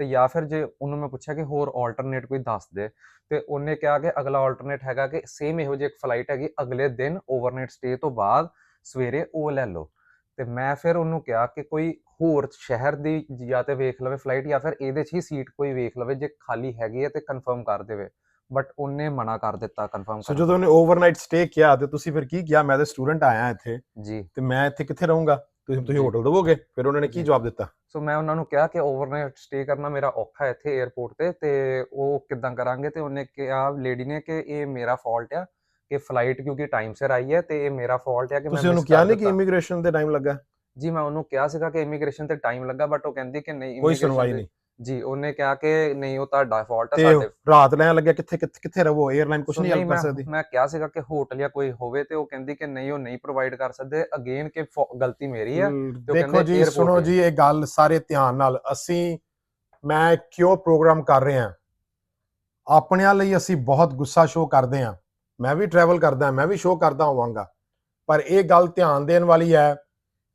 ਤੇ ਜਾਂ ਫਿਰ ਜੇ ਉਹਨੂੰ ਮੈਂ ਪੁੱਛਿਆ ਕਿ ਹੋਰ ਆਲਟਰਨੇਟ ਕੋਈ ਦੱਸ ਦੇ, ਤੇ ਉਹਨੇ ਕਿਹਾ ਕਿ ਅਗਲਾ ਆਲਟਰਨੇਟ ਹੈਗਾ ਕਿ ਸੇਮ ਇਹੋ ਜਿਹੀ ਇੱਕ ਫਲਾਈਟ ਹੈਗੀ, ਅਗਲੇ ਦਿਨ ਓਵਰਨਾਈਟ ਸਟੇ ਤੋਂ ਬਾਅਦ ਸਵੇਰੇ ਉਹ ਲੈ ਲਓ। ਤੇ ਮੈਂ ਫਿਰ ਉਹਨੂੰ ਕਿਹਾ ਕਿ ਕੋਈ ਹੋਰ ਸ਼ਹਿਰ ਦੀ ਜਾਂ ਤੇ ਵੇਖ ਲਵੇ ਫਲਾਈਟ ਜਾਂ ਫਿਰ ਇਹਦੇ 'ਚ ਹੀ ਸੀਟ ਕੋਈ ਵੇਖ ਲਵੇ, ਜੇ ਖਾਲੀ ਹੈਗੀ ਹੈ ਤੇ ਕਨਫਰਮ ਕਰ ਦੇਵੇ। ਬਟ ਉਹਨੇ ਮਨਾ ਕਰ ਦਿੱਤਾ ਕਨਫਰਮ ਸੋ ਜਦੋਂ ਉਹਨੇ ਓਵਰਨਾਈਟ ਸਟੇ ਕੀਤਾ ਤੇ ਤੁਸੀਂ ਫਿਰ ਕੀ ਕੀਤਾ ਮੈਂ ਤਾਂ ਸਟੂਡੈਂਟ ਆਇਆ ਇੱਥੇ ਜੀ। ਤੇ ਮੈਂ ਇੱਥੇ ਕਿੱਥੇ ਰਹੂੰਗਾ? ਤੁਸੀਂ ਤੁਸੀਂ। ਹੋਟਲ ਦੇਵੋਗੇ? ਫਿਰ ਉਹਨਾਂ ਨੇ ਕੀ। ਜਵਾਬ ਦਿੱਤਾ? ਸੋ ਮੈਂ ਉਹਨਾਂ ਨੂੰ ਕਿਹਾ ਕਿ ਓਵਰਨਾਈਟ ਸਟੇ ਕਰਨਾ ਮੇਰਾ ਔਖਾ ਹੈ ਇੱਥੇ 에ਅਰਪੋਰਟ ਤੇ ਤੇ ਉਹ ਕਿੱਦਾਂ ਕਰਾਂਗੇ? ਤੇ ਉਹਨੇ ਕਿਹਾ ਲੇਡੀ ਨੇ ਕਿ ਇਹ ਮੇਰਾ ਫਾਲਟ ਆ ਕਿ ਫਲਾਈਟ ਕਿਉਂਕਿ ਟਾਈਮ ਸਿਰ ਆਈ ਹੈ ਤੇ ਇਹ ਮੇਰਾ ਫਾਲਟ ਹੈ ਕਿ ਮੈਂ ਤੁਸੀਂ ਉਹਨੂੰ ਕਿਹਾ ਨਹੀਂ ਕਿ। ਇਮੀਗ੍ਰੇਸ਼ਨ ਤੇ ਟਾਈਮ ਲੱਗਾ? ਜੀ ਮੈਂ ਉਹਨੂੰ ਕਿਹਾ ਸੀਗਾ ਕਿ ਇਮੀਗ੍ਰੇਸ਼ਨ ਤੇ ਟਾਈਮ ਲੱਗਾ ਬਟ ਉਹ ਕਹਿੰਦੀ ਕਿ ਨਹੀਂ ਕੋਈ ਸੁਣਵਾਈ ਨਹੀਂ। ਜੀ ਉਹਨੇ ਕਿਹਾ ਕਿ ਨਹੀਂ ਉਹ ਤੁਹਾਡਾ ਫਾਲਟ ਹੈ ਤੇ ਸਾਡੇ ਰਾਤ ਲੈਣ ਲੱਗਿਆ ਕਿੱਥੇ ਕਿੱਥੇ ਕਿੱਥੇ ਰਹੋ 에ਅਰਲਾਈਨ ਕੁਝ ਨਹੀਂ ਹੈਲਪ ਕਰ ਸਕਦੀ। ਮੈਂ ਕਿਹਾ ਸੀਗਾ ਕਿ ਹੋਟਲ ਜਾਂ ਕੋਈ ਹੋਵੇ ਤੇ ਉਹ ਕਹਿੰਦੀ ਕਿ ਨਹੀਂ ਉਹ ਨਹੀਂ ਪ੍ਰੋਵਾਈਡ ਕਰ ਸਕਦੇ। ਅਗੇਨ ਕਿ ਫੋ- ਗਲਤੀ ਮੇਰੀ ਹੈ ਦੇਖੋ ਜੀ ਸੁਣੋ। ਜੀ ਇਹ ਗੱਲ ਸਾਰੇ ਧਿਆਨ ਨਾਲ। ਅਸੀਂ ਮੈਂ ਕਿਉਂ ਪ੍ਰੋਗਰਾਮ ਕਰ ਰਹੇ? ਹਾਂ ਆਪਣਿਆਂ ਲਈ ਅਸੀਂ ਬਹੁਤ ਗੁੱਸਾ ਸ਼ੋਅ ਕਰਦੇ ਹਾਂ। ਮੈਂ ਵੀ ਟਰੈਵਲ ਕਰਦਾ ਮੈਂ ਵੀ ਸ਼ੋਅ ਕਰਦਾ ਹੋਵਾਂਗਾ। ਪਰ ਇਹ ਗੱਲ ਧਿਆਨ ਦੇਣ ਵਾਲੀ ਹੈ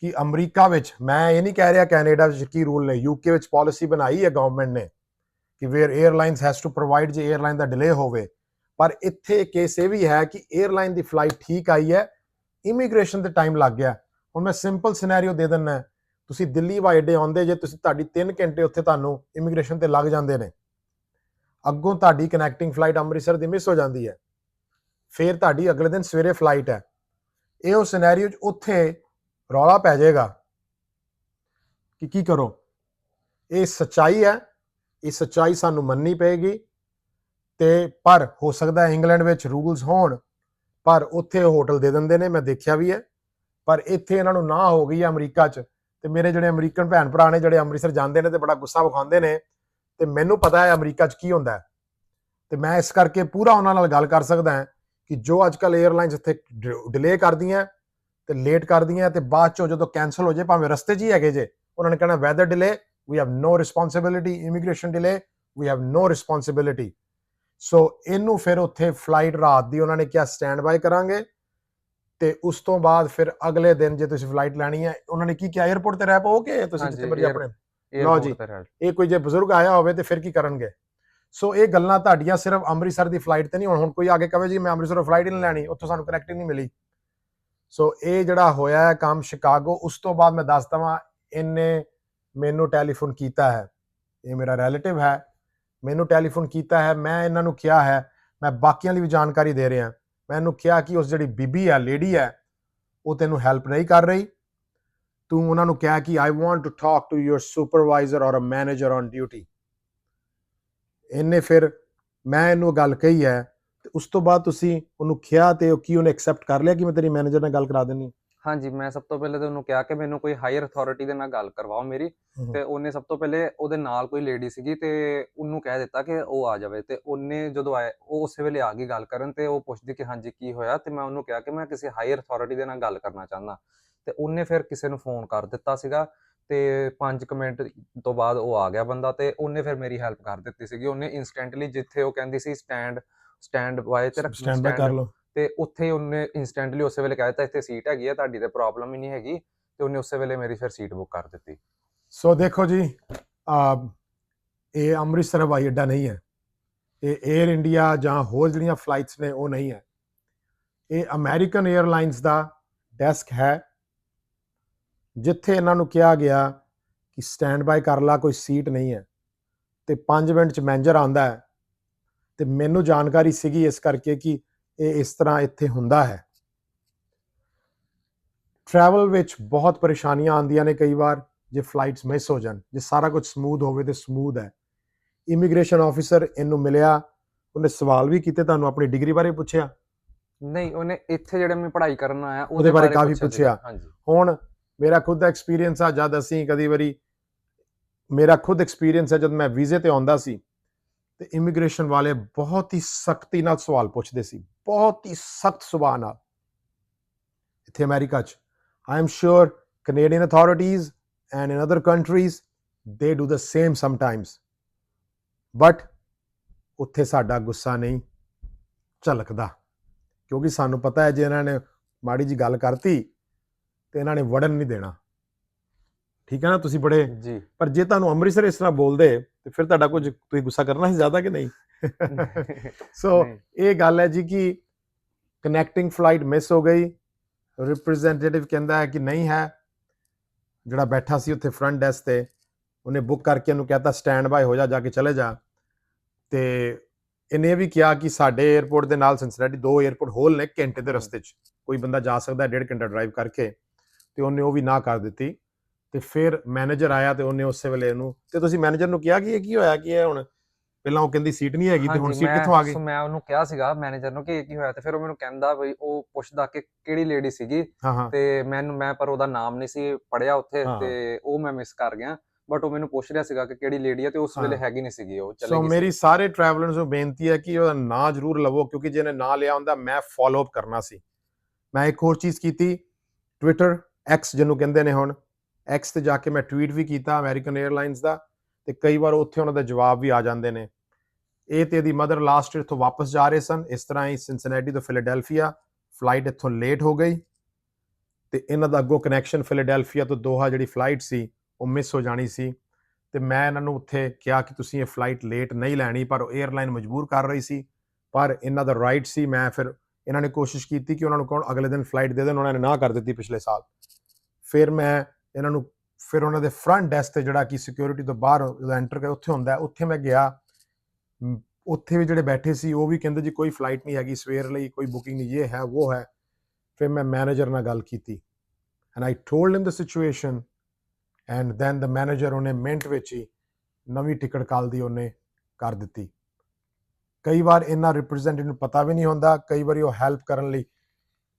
ਕਿ ਅਮਰੀਕਾ ਵਿੱਚ, ਮੈਂ ਇਹ ਨਹੀਂ ਕਹਿ ਰਿਹਾ ਕੈਨੇਡਾ ਵਿੱਚ ਕੀ ਰੂਲ ਨੇ, ਯੂਕੇ ਵਿੱਚ ਪਾਲਿਸੀ ਬਣਾਈ ਹੈ ਗਵਰਨਮੈਂਟ ਨੇ ਕਿ where airlines has to provide ਜੇ 에ਅਰਲਾਈਨ ਦਾ ਡਿਲੇ ਹੋਵੇ। ਪਰ ਇੱਥੇ ਕੇਸ ਇਹ ਵੀ ਹੈ ਕਿ 에ਅਰਲਾਈਨ ਦੀ ਫਲਾਈਟ ਠੀਕ ਆਈ ਹੈ ਇਮੀਗ੍ਰੇਸ਼ਨ ਤੇ ਟਾਈਮ ਲੱਗ ਗਿਆ। ਹੁਣ ਮੈਂ ਸਿੰਪਲ ਸਿਨੈਰੀਓ ਦੇ ਦਿੰਨਾ ਤੁਸੀਂ ਦਿੱਲੀ ਹਵਾਈ ਅੱਡੇ ਆਉਂਦੇ ਜੇ, ਤੁਸੀਂ ਤੁਹਾਡੀ 3 ਘੰਟੇ ਉੱਥੇ ਤੁਹਾਨੂੰ ਇਮੀਗ੍ਰੇਸ਼ਨ ਤੇ ਲੱਗ ਜਾਂਦੇ ਨੇ। ਅੱਗੋਂ ਤੁਹਾਡੀ ਕਨੈਕਟਿੰਗ ਫਲਾਈਟ ਅੰਮ੍ਰਿਤਸਰ ਦੀ ਮਿਸ ਹੋ ਜਾਂਦੀ ਹੈ। ਫਿਰ ਤੁਹਾਡੀ ਅਗਲੇ ਦਿਨ ਸਵੇਰੇ ਫਲਾਈਟ ਹੈ। ਇਹ ਉਹ ਚ ਉੱਥੇ ਰੌਲਾ ਪੈ ਜਾਏਗਾ। ਕਿ ਕੀ ਕਰੋ? ਇਹ ਸੱਚਾਈ ਹੈ। ਇਹ ਸੱਚਾਈ ਸਾਨੂੰ ਮੰਨਣੀ ਪਏਗੀ। ਤੇ ਪਰ ਹੋ ਸਕਦਾ ਇੰਗਲੈਂਡ ਵਿੱਚ ਰੂਲਸ ਹੋਣ, ਪਰ ਉੱਥੇ ਹੋਟਲ ਦੇ ਦਿੰਦੇ ਨੇ, ਮੈਂ ਦੇਖਿਆ ਵੀ ਹੈ। ਪਰ ਇੱਥੇ ਇਹਨਾਂ ਨੂੰ ਨਾ ਹੋ ਗਈ ਹੈ ਅਮਰੀਕਾ 'ਚ। ਤੇ ਮੇਰੇ ਜਿਹੜੇ ਅਮਰੀਕਨ ਭੈਣ ਭਰਾ ਨੇ, ਜਿਹੜੇ ਅੰਮ੍ਰਿਤਸਰ ਜਾਂਦੇ ਨੇ ਤੇ ਬੜਾ ਗੁੱਸਾ ਵਿਖਾਉਂਦੇ ਨੇ, ਤੇ ਮੈਨੂੰ ਪਤਾ ਹੈ ਅਮਰੀਕਾ 'ਚ ਕੀ ਹੁੰਦਾ ਹੈ। ਤੇ ਮੈਂ ਇਸ ਕਰਕੇ ਪੂਰਾ ਉਹਨਾਂ ਨਾਲ ਗੱਲ ਕਰ ਸਕਦਾ ਹਾਂ ਕਿ ਜੋ ਅੱਜ ਕੱਲ 에ਅਰਲਾਈਨਸ ਇੱਥੇ ਡਿਲੇ ਕਰਦੀਆਂ ਤੇ ਲੇਟ ਕਰਦੀਆਂ ਤੇ ਬਾਅਦ ਚੋਂ ਜਦੋਂ ਕੈਨਸਲ ਹੋ ਜੇ ਭਾਵੇਂ ਰਸਤੇ 'ਚ ਹੀ ਹੈਗੇ ਜੇ ਉਹਨਾਂ ਨੇ ਕਹਿਣਾ weather delay we have no responsibility immigration delay we have no responsibility so ਇਹਨੂੰ ਫਿਰ ਉੱਥੇ ਫਲਾਈਟ ਰਾਤ ਦੀ ਉਹਨਾਂ ਨੇ ਕਿਹਾ ਸਟੈਂਡ ਬਾਈ ਕਰਾਂਗੇ ਤੇ ਉਸ ਤੋਂ ਬਾਅਦ ਫਿਰ ਅਗਲੇ ਦਿਨ ਜੇ ਤੁਸੀਂ ਫਲਾਈਟ ਲੈਣੀ ਹੈ ਉਹਨਾਂ ਨੇ ਕੀ ਕਿਹਾ? 에ਅਰਪੋਰਟ ਤੇ ਰਹਿ ਪਾਓਗੇ ਤੁਸੀਂ ਜਿੱਥੇ ਮਰਜ਼ੀ ਆਪਣੇ? ਲਓ ਜੀ। ਇਹ ਕੋਈ ਜੇ ਬਜ਼ੁਰਗ ਆਇਆ ਹੋਵੇ ਤੇ ਫਿਰ ਕੀ ਕਰਨਗੇ? ਸੋ ਇਹ ਗੱਲਾਂ ਤੁਹਾਡੀਆਂ ਸਿਰਫ ਅੰਮ੍ਰਿਤਸਰ ਦੀ ਫਲਾਈਟ ਤੇ ਨਹੀਂ ਹੁਣ ਹੁਣ ਕੋਈ ਆ ਕੇ ਕਹੇ ਜੀ ਮੈਂ ਅੰਮ੍ਰਿਤਸਰੋਂ ਫਲਾਈਟ ਹੀ ਨਹੀਂ ਲੈਣੀ ਉੱਥੋਂ ਸਾਨੂੰ ਕਨੈਕਟਿੰਗ ਨਹੀਂ ਮਿਲੀ। ਸੋ ਇਹ ਜਿਹੜਾ ਹੋਇਆ ਹੈ ਕੰਮ ਸ਼ਿਕਾਗੋ ਉਸ ਤੋਂ ਬਾਅਦ ਮੈਂ ਦੱਸ ਦਵਾਂ ਇਹਨੇ ਮੈਨੂੰ ਟੈਲੀਫੋਨ ਕੀਤਾ ਹੈ। ਇਹ ਮੇਰਾ ਰਿਲੇਟਿਵ ਹੈ। ਮੈਨੂੰ ਟੈਲੀਫੋਨ ਕੀਤਾ ਹੈ। ਮੈਂ ਇਹਨਾਂ ਨੂੰ ਕਿਹਾ ਹੈ। ਮੈਂ ਬਾਕੀਆਂ ਲਈ ਵੀ ਜਾਣਕਾਰੀ ਦੇ ਰਿਹਾ। ਮੈਂ ਇਹਨੂੰ ਕਿਹਾ ਕਿ ਉਸ ਜਿਹੜੀ ਬੀਬੀ ਹੈ ਲੇਡੀ ਹੈ, ਉਹ ਤੈਨੂੰ ਹੈਲਪ ਨਹੀਂ ਕਰ ਰਹੀ। ਤੂੰ ਉਹਨਾਂ ਨੂੰ ਕਿਹਾ ਕਿ I want to talk to your supervisor or a manager on duty ਇਹਨੇ ਫਿਰ ਮੈਂ ਇਹਨੂੰ ਗੱਲ ਕਹੀ ਹੈ ਤੇ ਉਸ ਤੋਂ ਬਾਅਦ ਤੁਸੀਂ ਉਹਨੂੰ ਕਿਹਾ ਤੇ ਉਹ ਕੀ ਉਹਨੇ ਐਕਸੈਪਟ ਕਰ ਲਿਆ ਕਿ ਮੈਂ ਤੇਰੀ ਮੈਨੇਜਰ ਨਾਲ ਗੱਲ ਕਰਾ ਦੇਣੀ ਹਾਂਜੀ ਮੈਂ ਸਭ ਤੋਂ ਪਹਿਲੇ ਤਾਂ ਉਹਨੂੰ ਕਿਹਾ ਕਿ ਮੈਨੂੰ ਕੋਈ ਹਾਇਰ ਅਥਾਰਟੀ ਦੇ ਨਾਲ ਗੱਲ ਕਰਵਾਓ ਮੇਰੀ। ਤੇ ਉਹਨੇ ਸਭ ਤੋਂ ਪਹਿਲੇ ਉਹਦੇ ਨਾਲ ਕੋਈ ਲੇਡੀ ਸੀਗੀ ਤੇ ਉਹਨੂੰ ਕਹਿ ਦਿੱਤਾ ਕਿ ਉਹ ਆ ਜਾਵੇ। ਤੇ ਉਹਨੇ ਜਦੋਂ ਆਇਆ ਉਹ ਉਸੇ ਵੇਲੇ ਆ ਗਈ ਗੱਲ ਕਰਨ ਤੇ ਉਹ ਪੁੱਛਦੀ ਕਿ ਹਾਂਜੀ ਕੀ ਹੋਇਆ? ਤੇ ਮੈਂ ਉਹਨੂੰ ਕਿਹਾ ਕਿ ਮੈਂ ਕਿਸੇ ਹਾਇਰ ਅਥਾਰਟੀ ਦੇ ਨਾਲ ਗੱਲ ਕਰਨਾ ਚਾਹੁੰਦਾ। ਤੇ ਉਹਨੇ ਫਿਰ ਕਿਸੇ ਨੂੰ ਫੋਨ ਕਰ ਦਿੱਤਾ ਸੀਗਾ ਤੇ 5 ਮਿੰਟ ਤੋਂ ਬਾਅਦ ਉਹ ਆ ਗਿਆ ਬੰਦਾ ਤੇ ਉਹਨੇ ਫਿਰ ਮੇਰੀ ਹੈਲਪ ਕਰ ਦਿੱਤੀ ਸੀਗੀ। ਉਹਨੇ ਇਨਸਟੈਂਟਲੀ ਜਿੱਥੇ ਉਹ ਕਹਿੰਦੀ ਸੀ ਸਟੈਂਡ ਸਟੈਂਡ ਬਾਏ ਤੇ ਰੱਖ ਸਟੈਂਡ ਬਾਈ ਕਰ ਲਓ। ਤੇ ਉੱਥੇ ਉਹਨੇ ਇਨਸਟੈਂਟਲੀ ਉਸੇ ਵੇਲੇ ਕਹਿ ਦਿੱਤਾ ਇੱਥੇ ਸੀਟ ਹੈਗੀ ਆ ਤੁਹਾਡੀ ਤੇ ਪ੍ਰੋਬਲਮ ਹੀ ਨਹੀਂ ਹੈਗੀ। ਤੇ ਉਹਨੇ ਉਸੇ ਵੇਲੇ ਮੇਰੀ ਫਿਰ ਸੀਟ ਬੁੱਕ ਕਰ ਦਿੱਤੀ। ਸੋ ਦੇਖੋ ਜੀ ਆ ਇਹ ਅੰਮ੍ਰਿਤਸਰ ਹਵਾਈ ਅੱਡਾ ਨਹੀਂ ਹੈ। ਇਹ 에ਅਰ ਇੰਡੀਆ ਜਾਂ ਹੋਰ ਜਿਹੜੀਆਂ ਫਲਾਈਟਸ ਨੇ ਉਹ ਨਹੀਂ ਹੈ। ਇਹ ਅਮਰੀਕਨ 에ਅਰਲਾਈਨਸ ਦਾ ਡੈਸਕ ਹੈ ਜਿੱਥੇ ਇਹਨਾਂ ਨੂੰ ਕਿਹਾ ਗਿਆ ਕਿ ਸਟੈਂਡ ਬਾਈ ਕਰ ਲਾ ਕੋਈ ਸੀਟ ਨਹੀਂ ਹੈ। ਤੇ 5 ਮਿੰਟ ਚ ਮੈਨੇਜਰ ਆਂਦਾ ਹੈ। ਤੇ ਮੈਨੂੰ ਜਾਣਕਾਰੀ ਸੀਗੀ ਇਸ ਕਰਕੇ ਕਿ ਇਹ ਇਸ ਤਰ੍ਹਾਂ ਇੱਥੇ ਹੁੰਦਾ ਹੈ ਟਰੈਵਲ ਵਿੱਚ ਬਹੁਤ ਪਰੇਸ਼ਾਨੀਆਂ ਆਉਂਦੀਆਂ ਨੇ ਕਈ ਵਾਰ ਜੇ ਫਲਾਈਟਸ ਮਿਸ ਹੋ ਜਾਣ ਜੇ ਸਾਰਾ ਕੁਝ ਸਮੂਥ ਹੋਵੇ ਤੇ ਸਮੂਥ ਹੈ ਇਮੀਗ੍ਰੇਸ਼ਨ ਆਫੀਸਰ ਇਹਨੂੰ ਮਿਲਿਆ ਉਹਨੇ ਸਵਾਲ ਵੀ ਕੀਤੇ ਤੁਹਾਨੂੰ ਆਪਣੀ ਡਿਗਰੀ ਬਾਰੇ ਪੁੱਛਿਆ ਨਹੀਂ ਉਹਨੇ ਇੱਥੇ ਜਿਹੜੇ ਮੈਂ ਪੜ੍ਹਾਈ ਕਰਨ ਆਇਆ ਉਹਦੇ ਬਾਰੇ ਕਾਫੀ। ਪੁੱਛਿਆ। ਹਾਂਜੀ ਹੁਣ ਮੇਰਾ ਖੁਦ ਦਾ ਐਕਸਪੀਰੀਅੰਸ ਆ ਜਦ ਅਸੀਂ ਕਦੀ ਵਾਰੀ ਮੇਰਾ ਖੁਦ ਐਕਸਪੀਰੀਅੰਸ ਹੈ ਜਦ ਮੈਂ ਵੀਜ਼ੇ ਤੇ ਆਉਂਦਾ ਸੀ ਤੇ ਇਮੀਗ੍ਰੇਸ਼ਨ ਵਾਲੇ ਬਹੁਤ ਹੀ ਸਖਤੀ ਨਾਲ ਸਵਾਲ ਪੁੱਛਦੇ ਸੀ ਬਹੁਤ ਹੀ ਸਖਤ ਸੁਭਾਅ ਨਾਲ। ਇੱਥੇ ਅਮਰੀਕਾ 'ਚ I am sure Canadian authorities and in other countries they do the same sometimes but ਉੱਥੇ ਸਾਡਾ ਗੁੱਸਾ ਨਹੀਂ ਝਲਕਦਾ ਕਿਉਂਕਿ ਸਾਨੂੰ ਪਤਾ ਹੈ ਜੇ ਇਹਨਾਂ ਨੇ ਮਾੜੀ ਜੀ ਗੱਲ ਕਰਤੀ ਤੇ ਇਹਨਾਂ ਨੇ ਵੜਨ ਨਹੀਂ ਦੇਣਾ। ਠੀਕ ਹੈ ਨਾ? ਤੁਸੀਂ ਬੜੇ ਜੀ। ਪਰ ਜੇ ਤੁਹਾਨੂੰ ਅੰਮ੍ਰਿਤਸਰ ਇਸ ਤਰ੍ਹਾਂ ਬੋਲਦੇ ਤੇ ਫਿਰ ਤੁਹਾਡਾ ਕੁਝ ਤੁਸੀਂ ਗੁੱਸਾ ਕਰਨਾ ਸੀ ਜ਼ਿਆਦਾ ਕਿ ਨਹੀਂ? ਸੋ ਇਹ ਗੱਲ ਹੈ ਜੀ ਕਿ ਕਨੈਕਟਿੰਗ ਫਲਾਈਟ ਮਿਸ ਹੋ ਗਈ। ਰਿਪਰੈਜ਼ੈਂਟੇਟਿਵ ਕਹਿੰਦਾ ਹੈ ਕਿ ਨਹੀਂ ਹੈ। ਜਿਹੜਾ ਬੈਠਾ ਸੀ ਉੱਥੇ ਫਰੰਟ ਡੈਸਕ ਤੇ ਉਹਨੇ ਬੁੱਕ ਕਰਕੇ ਉਹਨੂੰ ਕਹਤਾ ਸਟੈਂਡ ਬਾਈ ਹੋ ਜਾ ਜਾ ਕੇ ਚਲੇ ਜਾ। ਤੇ ਇਹਨੇ ਇਹ ਵੀ ਕਿਹਾ ਕਿ ਸਾਡੇ 에ਅਰਪੋਰਟ ਦੇ ਨਾਲ ਸਿੰਸਨੈਟੀ ਦੋ 에ਅਰਪੋਰਟ ਹੋਲ ਨੇ ਘੰਟੇ ਦੇ ਰਸਤੇ 'ਚ। ਕੋਈ ਬੰਦਾ ਜਾ ਸਕਦਾ ਹੈ ਡੇਢ ਘੰਟਾ ਡਰਾਈਵ ਕਰਕੇ। ਤੇ ਉਹਨੇ ਉਹ ਵੀ ਨਾ ਕਰ ਦਿੱਤੀ। ਤੇ ਫਿਰ ਮੈਨੇਜਰ ਆਇਆ ਤੇ ਉਹਨੇ ਉਸੇ ਵੇਲੇ ਇਹਨੂੰ ਤੇ ਤੁਸੀਂ ਮੈਨੇਜਰ ਨੂੰ ਕਿਹਾ ਕਿ ਇਹ ਕੀ ਹੋਇਆ ਕਿ ਇਹ ਹੁਣ ਪਹਿਲਾਂ ਉਹ ਕਹਿੰਦੀ ਸੀਟ ਨਹੀਂ ਹੈਗੀ ਤੇ ਹੁਣ ਸੀਟ ਕਿੱਥੋਂ ਆ ਗਈ ਮੈਂ ਉਹਨੂੰ ਕਿਹਾ ਸੀਗਾ ਮੈਨੇਜਰ ਨੂੰ ਕਿ ਇਹ ਕੀ ਹੋਇਆ ਤੇ ਫਿਰ ਉਹ ਮੈਨੂੰ ਕਹਿੰਦਾ ਬਈ ਉਹ ਪੁੱਛਦਾ ਕਿ ਕਿਹੜੀ ਲੇਡੀ ਸੀਗੀ ਤੇ ਮੈਨੂੰ ਮੈਂ ਪਰ ਉਹਦਾ ਨਾਮ ਨਹੀਂ ਸੀ ਪੜਿਆ ਉੱਥੇ। ਤੇ ਉਹ ਮੈਂ ਮਿਸ ਕਰ ਗਿਆ ਬਟ ਉਹ ਮੈਨੂੰ ਪੁੱਛ ਰਿਹਾ ਸੀਗਾ ਕਿ ਕਿਹੜੀ ਲੇਡੀ ਹੈ ਤੇ ਉਸ ਵੇਲੇ। ਹੈਗੀ ਨਹੀਂ ਸੀਗੀ ਉਹ ਚਲੇ ਸੋ ਗਈ ਮੇਰੀ ਸੀ। ਸਾਰੇ ਟਰੈਵਲਰਸ ਨੂੰ ਬੇਨਤੀ ਹੈ ਕਿ ਉਹਦਾ ਨਾਂ ਜ਼ਰੂਰ ਲਵੋ ਕਿਉਂਕਿ ਜਿਹਨੇ ਨਾਂ ਲਿਆ ਹੁੰਦਾ ਮੈਂ ਫਾਲੋ ਅਪ ਕਰਨਾ ਸੀ ਮੈਂ ਇੱਕ ਹੋਰ ਚੀਜ਼ ਕੀਤੀ ਟਵਿੱਟਰ ਐਕਸ ਜਿਹਨੂੰ ਕਹਿੰਦੇ ਨੇ ਹੁਣ ਐਕਸ ਤੇ ਜਾ ਕੇ ਮੈਂ ਟਵੀਟ ਵੀ ਕੀਤਾ ਅਮਰੀਕਨ 에ਅਰਲਾਈਨਸ ਦਾ ਤੇ ਕਈ ਵਾਰ ਉੱਥੇ ਉਹਨਾਂ ਦੇ ਜਵਾਬ ਵੀ ਆ ਜਾਂਦੇ ਨੇ। ਇਹ ਤੇ ਇਹਦੀ ਮਦਰ ਲਾਸਟ ਈਅਰ ਤੋਂ ਵਾਪਸ ਜਾ ਰਹੇ ਸਨ। ਇਸ ਤਰ੍ਹਾਂ ਹੀ ਸਿਨਸਿਨੈਟੀ ਤੋਂ ਫਿਲਾਡੈਲਫੀਆ ਫਲਾਈਟ ਇੱਥੋਂ ਲੇਟ ਹੋ ਗਈ ਤੇ ਇਹਨਾਂ ਦਾ ਅੱਗੋਂ ਕਨੈਕਸ਼ਨ ਫਿਲਾਡੈਲਫੀਆ ਤੋਂ ਦੋਹਾ ਜਿਹੜੀ ਫਲਾਈਟ ਸੀ, ਉਹ ਮਿਸ ਹੋ ਜਾਣੀ ਸੀ ਤੇ ਮੈਂ ਇਹਨਾਂ ਨੂੰ ਉੱਥੇ ਕਿਹਾ ਕਿ ਤੁਸੀਂ ਇਹ ਫਲਾਈਟ ਲੇਟ ਨਹੀਂ ਲੈਣੀ ਪਰ ਉਹ 에ਅਰਲਾਈਨ ਮਜਬੂਰ ਕਰ ਰਹੀ ਸੀ। ਪਰ ਇਹਨਾਂ ਦਾ ਰਾਈਟ ਸੀ। ਮੈਂ ਫਿਰ ਇਹਨਾਂ ਨੇ ਕੋਸ਼ਿਸ਼ ਕੀਤੀ ਕਿ ਉਹਨਾਂ ਨੂੰ ਕੌਣ ਅਗਲੇ ਦਿਨ ਫਲਾਈਟ ਦੇ ਦੇਣ, ਉਹਨਾਂ ਨੇ ਨਾ ਕਰ ਦਿੱਤੀ ਪਿਛਲੇ ਸਾਲ। ਫਿਰ ਮੈਂ ਇਹਨਾਂ ਨੂੰ ਫਿਰ ਉਹਨਾਂ ਦੇ ਫਰੰਟ ਡੈਸਕ ਤੇ ਜਿਹੜਾ ਕਿ ਸਿਕਿਉਰਿਟੀ ਤੋਂ ਬਾਹਰ ਜਦੋਂ ਐਂਟਰ ਕਰ, ਉੱਥੇ ਹੁੰਦਾ ਉੱਥੇ ਮੈਂ ਗਿਆ। ਉੱਥੇ ਵੀ ਜਿਹੜੇ ਬੈਠੇ ਸੀ, ਉਹ ਵੀ ਕਹਿੰਦੇ ਜੀ ਕੋਈ ਫਲਾਈਟ ਨਹੀਂ ਹੈਗੀ, ਸਵੇਰ ਲਈ ਕੋਈ ਬੁਕਿੰਗ ਨਹੀਂ, ਇਹ ਹੈ, ਉਹ ਹੈ। ਫਿਰ ਮੈਂ ਮੈਨੇਜਰ ਨਾਲ ਗੱਲ ਕੀਤੀ and I told him the situation and then the manager ਉਹਨੇ ਮਿੰਟ ਵਿੱਚ ਹੀ ਨਵੀਂ ਟਿਕਟ ਕਾਲ ਦੀ ਉਹਨੇ ਕਰ ਦਿੱਤੀ। ਕਈ ਵਾਰ ਇਹਨਾਂ ਰਿਪਰੈਜ਼ੈਂਟੇਟਿਵ ਨੂੰ ਪਤਾ ਵੀ ਨਹੀਂ ਹੁੰਦਾ, ਕਈ ਵਾਰੀ ਉਹ ਹੈਲਪ ਕਰਨ ਲਈ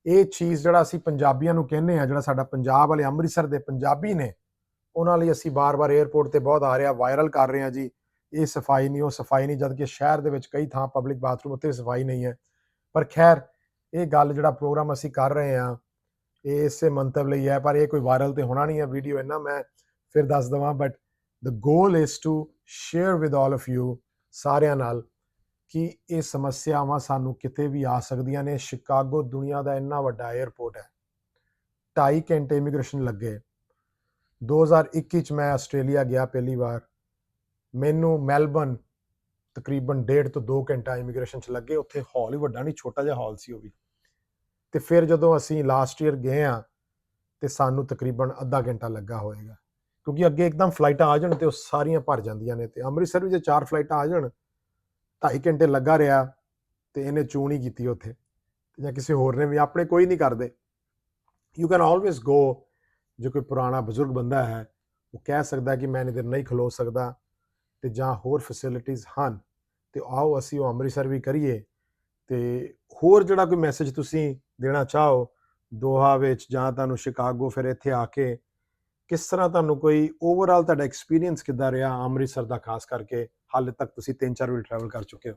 ਇਹ ਚੀਜ਼ ਜਿਹੜਾ ਅਸੀਂ ਪੰਜਾਬੀਆਂ ਨੂੰ ਕਹਿੰਦੇ ਆ ਜਿਹੜਾ ਸਾਡਾ ਪੰਜਾਬ ਵਾਲੇ ਅੰਮ੍ਰਿਤਸਰ ਦੇ ਪੰਜਾਬੀ ਨੇ, ਉਹਨਾਂ ਲਈ ਅਸੀਂ ਬਾਰ-ਬਾਰ 에ਅਰਪੋਰਟ ਤੇ ਬਹੁਤ ਆ ਰਿਹਾ ਵਾਇਰਲ ਕਰ ਰਹੇ ਆ ਜੀ। ਇਹ ਸਫ਼ਾਈ ਨਹੀਂ, ਉਹ ਸਫ਼ਾਈ ਨਹੀਂ ਜਦ ਕਿ ਸ਼ਹਿਰ ਦੇ ਵਿੱਚ ਕਈ ਥਾਂ ਪਬਲਿਕ ਬਾਥਰੂਮ ਉੱਤੇ ਸਫ਼ਾਈ ਨਹੀਂ ਹੈ। ਪਰ ਖੈਰ, ਇਹ ਗੱਲ ਜਿਹੜਾ ਪ੍ਰੋਗਰਾਮ ਅਸੀਂ ਕਰ ਰਹੇ ਆ ਇਹ ਇਸੇ ਮੰਤਵ ਲਈ ਹੈ, ਪਰ ਇਹ ਕੋਈ ਵਾਇਰਲ ਤੇ ਹੋਣਾ ਨਹੀਂ ਹੈ ਵੀਡੀਓ ਇਹਨਾਂ ਮੈਂ ਫਿਰ ਦੱਸ ਦਵਾਂ but the goal is to share with all of you ਸਾਰਿਆਂ ਨਾਲ ਕਿ ਇਹ ਸਮੱਸਿਆਵਾਂ ਸਾਨੂੰ ਕਿਤੇ ਵੀ ਆ ਸਕਦੀਆਂ ਨੇ। ਸ਼ਿਕਾਗੋ ਦੁਨੀਆ ਦਾ ਇੰਨਾ ਵੱਡਾ 에ਅਰਪੋਰਟ ਹੈ। 2.5 ਘੰਟੇ ਇਮੀਗ੍ਰੇਸ਼ਨ ਲੱਗੇ। 2021 ਚ ਮੈਂ ਆਸਟ੍ਰੇਲੀਆ ਗਿਆ ਪਹਿਲੀ ਵਾਰ। ਮੈਨੂੰ ਮੈਲਬਨ ਤਕਰੀਬਨ 1.5 ਤੋਂ 2 ਘੰਟਾ ਇਮੀਗ੍ਰੇਸ਼ਨ ਚ ਲੱਗੇ। ਉੱਥੇ ਹਾਲ ਹੀ ਵੱਡਾ ਨਹੀਂ, ਛੋਟਾ ਜਿਹਾ ਹਾਲ ਸੀ ਉਹ ਵੀ। ਤੇ ਫਿਰ ਜਦੋਂ ਅਸੀਂ ਲਾਸਟ ਈਅਰ ਗਏ ਆ ਤੇ ਸਾਨੂੰ ਤਕਰੀਬਨ ਅੱਧਾ ਘੰਟਾ ਲੱਗਾ ਹੋਏਗਾ। ਕਿਉਂਕਿ ਅੱਗੇ ਇੱਕਦਮ ਫਲਾਈਟਾਂ ਆ ਜਾਣ ਤੇ ਉਹ ਸਾਰੀਆਂ ਭਰ ਜਾਂਦੀਆਂ ਨੇ ਤੇ ਅੰਮ੍ਰਿਤਸਰ ਵੀ ਜੇ ਚਾਰ ਫਲਾਈਟਾਂ ਆ ਜਾਣ। ਢਾਈ ਘੰਟੇ ਲੱਗਾ ਰਿਹਾ ਤੇ ਇਹਨੇ ਚੂਣ ਹੀ ਕੀਤੀ ਉੱਥੇ ਜਾਂ ਕਿਸੇ ਹੋਰ ਨੇ ਵੀ, ਆਪਣੇ ਕੋਈ ਨਹੀਂ ਕਰਦੇ। ਯੂ ਕੈਨ ਆਲਵੇਸ ਗੋ ਜੋ ਕੋਈ ਪੁਰਾਣਾ ਬਜ਼ੁਰਗ ਬੰਦਾ ਹੈ, ਉਹ ਕਹਿ ਸਕਦਾ ਕਿ ਮੈਂ ਇਹਦੇ ਨਹੀਂ ਖਲੋ ਸਕਦਾ ਤੇ ਜਾਂ ਹੋਰ ਫੈਸਿਲਿਟੀਆਂ ਹਨ, ਤੇ ਆਓ ਅਸੀਂ ਉਹ ਅੰਮ੍ਰਿਤਸਰ ਵੀ ਕਰੀਏ ਤੇ ਹੋਰ ਜਿਹੜਾ ਕੋਈ ਮੈਸੇਜ ਤੁਸੀਂ ਦੇਣਾ ਚਾਹੋ, ਦੋਹਾ ਵਿੱਚ ਜਾਂ ਤੁਹਾਨੂੰ ਸ਼ਿਕਾਗੋ ਫਿਰ ਇੱਥੇ ਆ ਕੇ ਕਿਸ ਤਰ੍ਹਾਂ ਤੁਹਾਨੂੰ ਕੋਈ ਓਵਰਆਲ ਤੁਹਾਡਾ ਐਕਸਪੀਰੀਅੰਸ ਕਿੱਦਾਂ ਰਿਹਾ ਅੰਮ੍ਰਿਤਸਰ ਦਾ, ਖਾਸ ਕਰਕੇ ਹਾਲੇ ਤੱਕ ਤੁਸੀਂ 3-4 ਵੀਲ ਟਰੈਵਲ ਕਰ ਚੁੱਕੇ ਹੋ।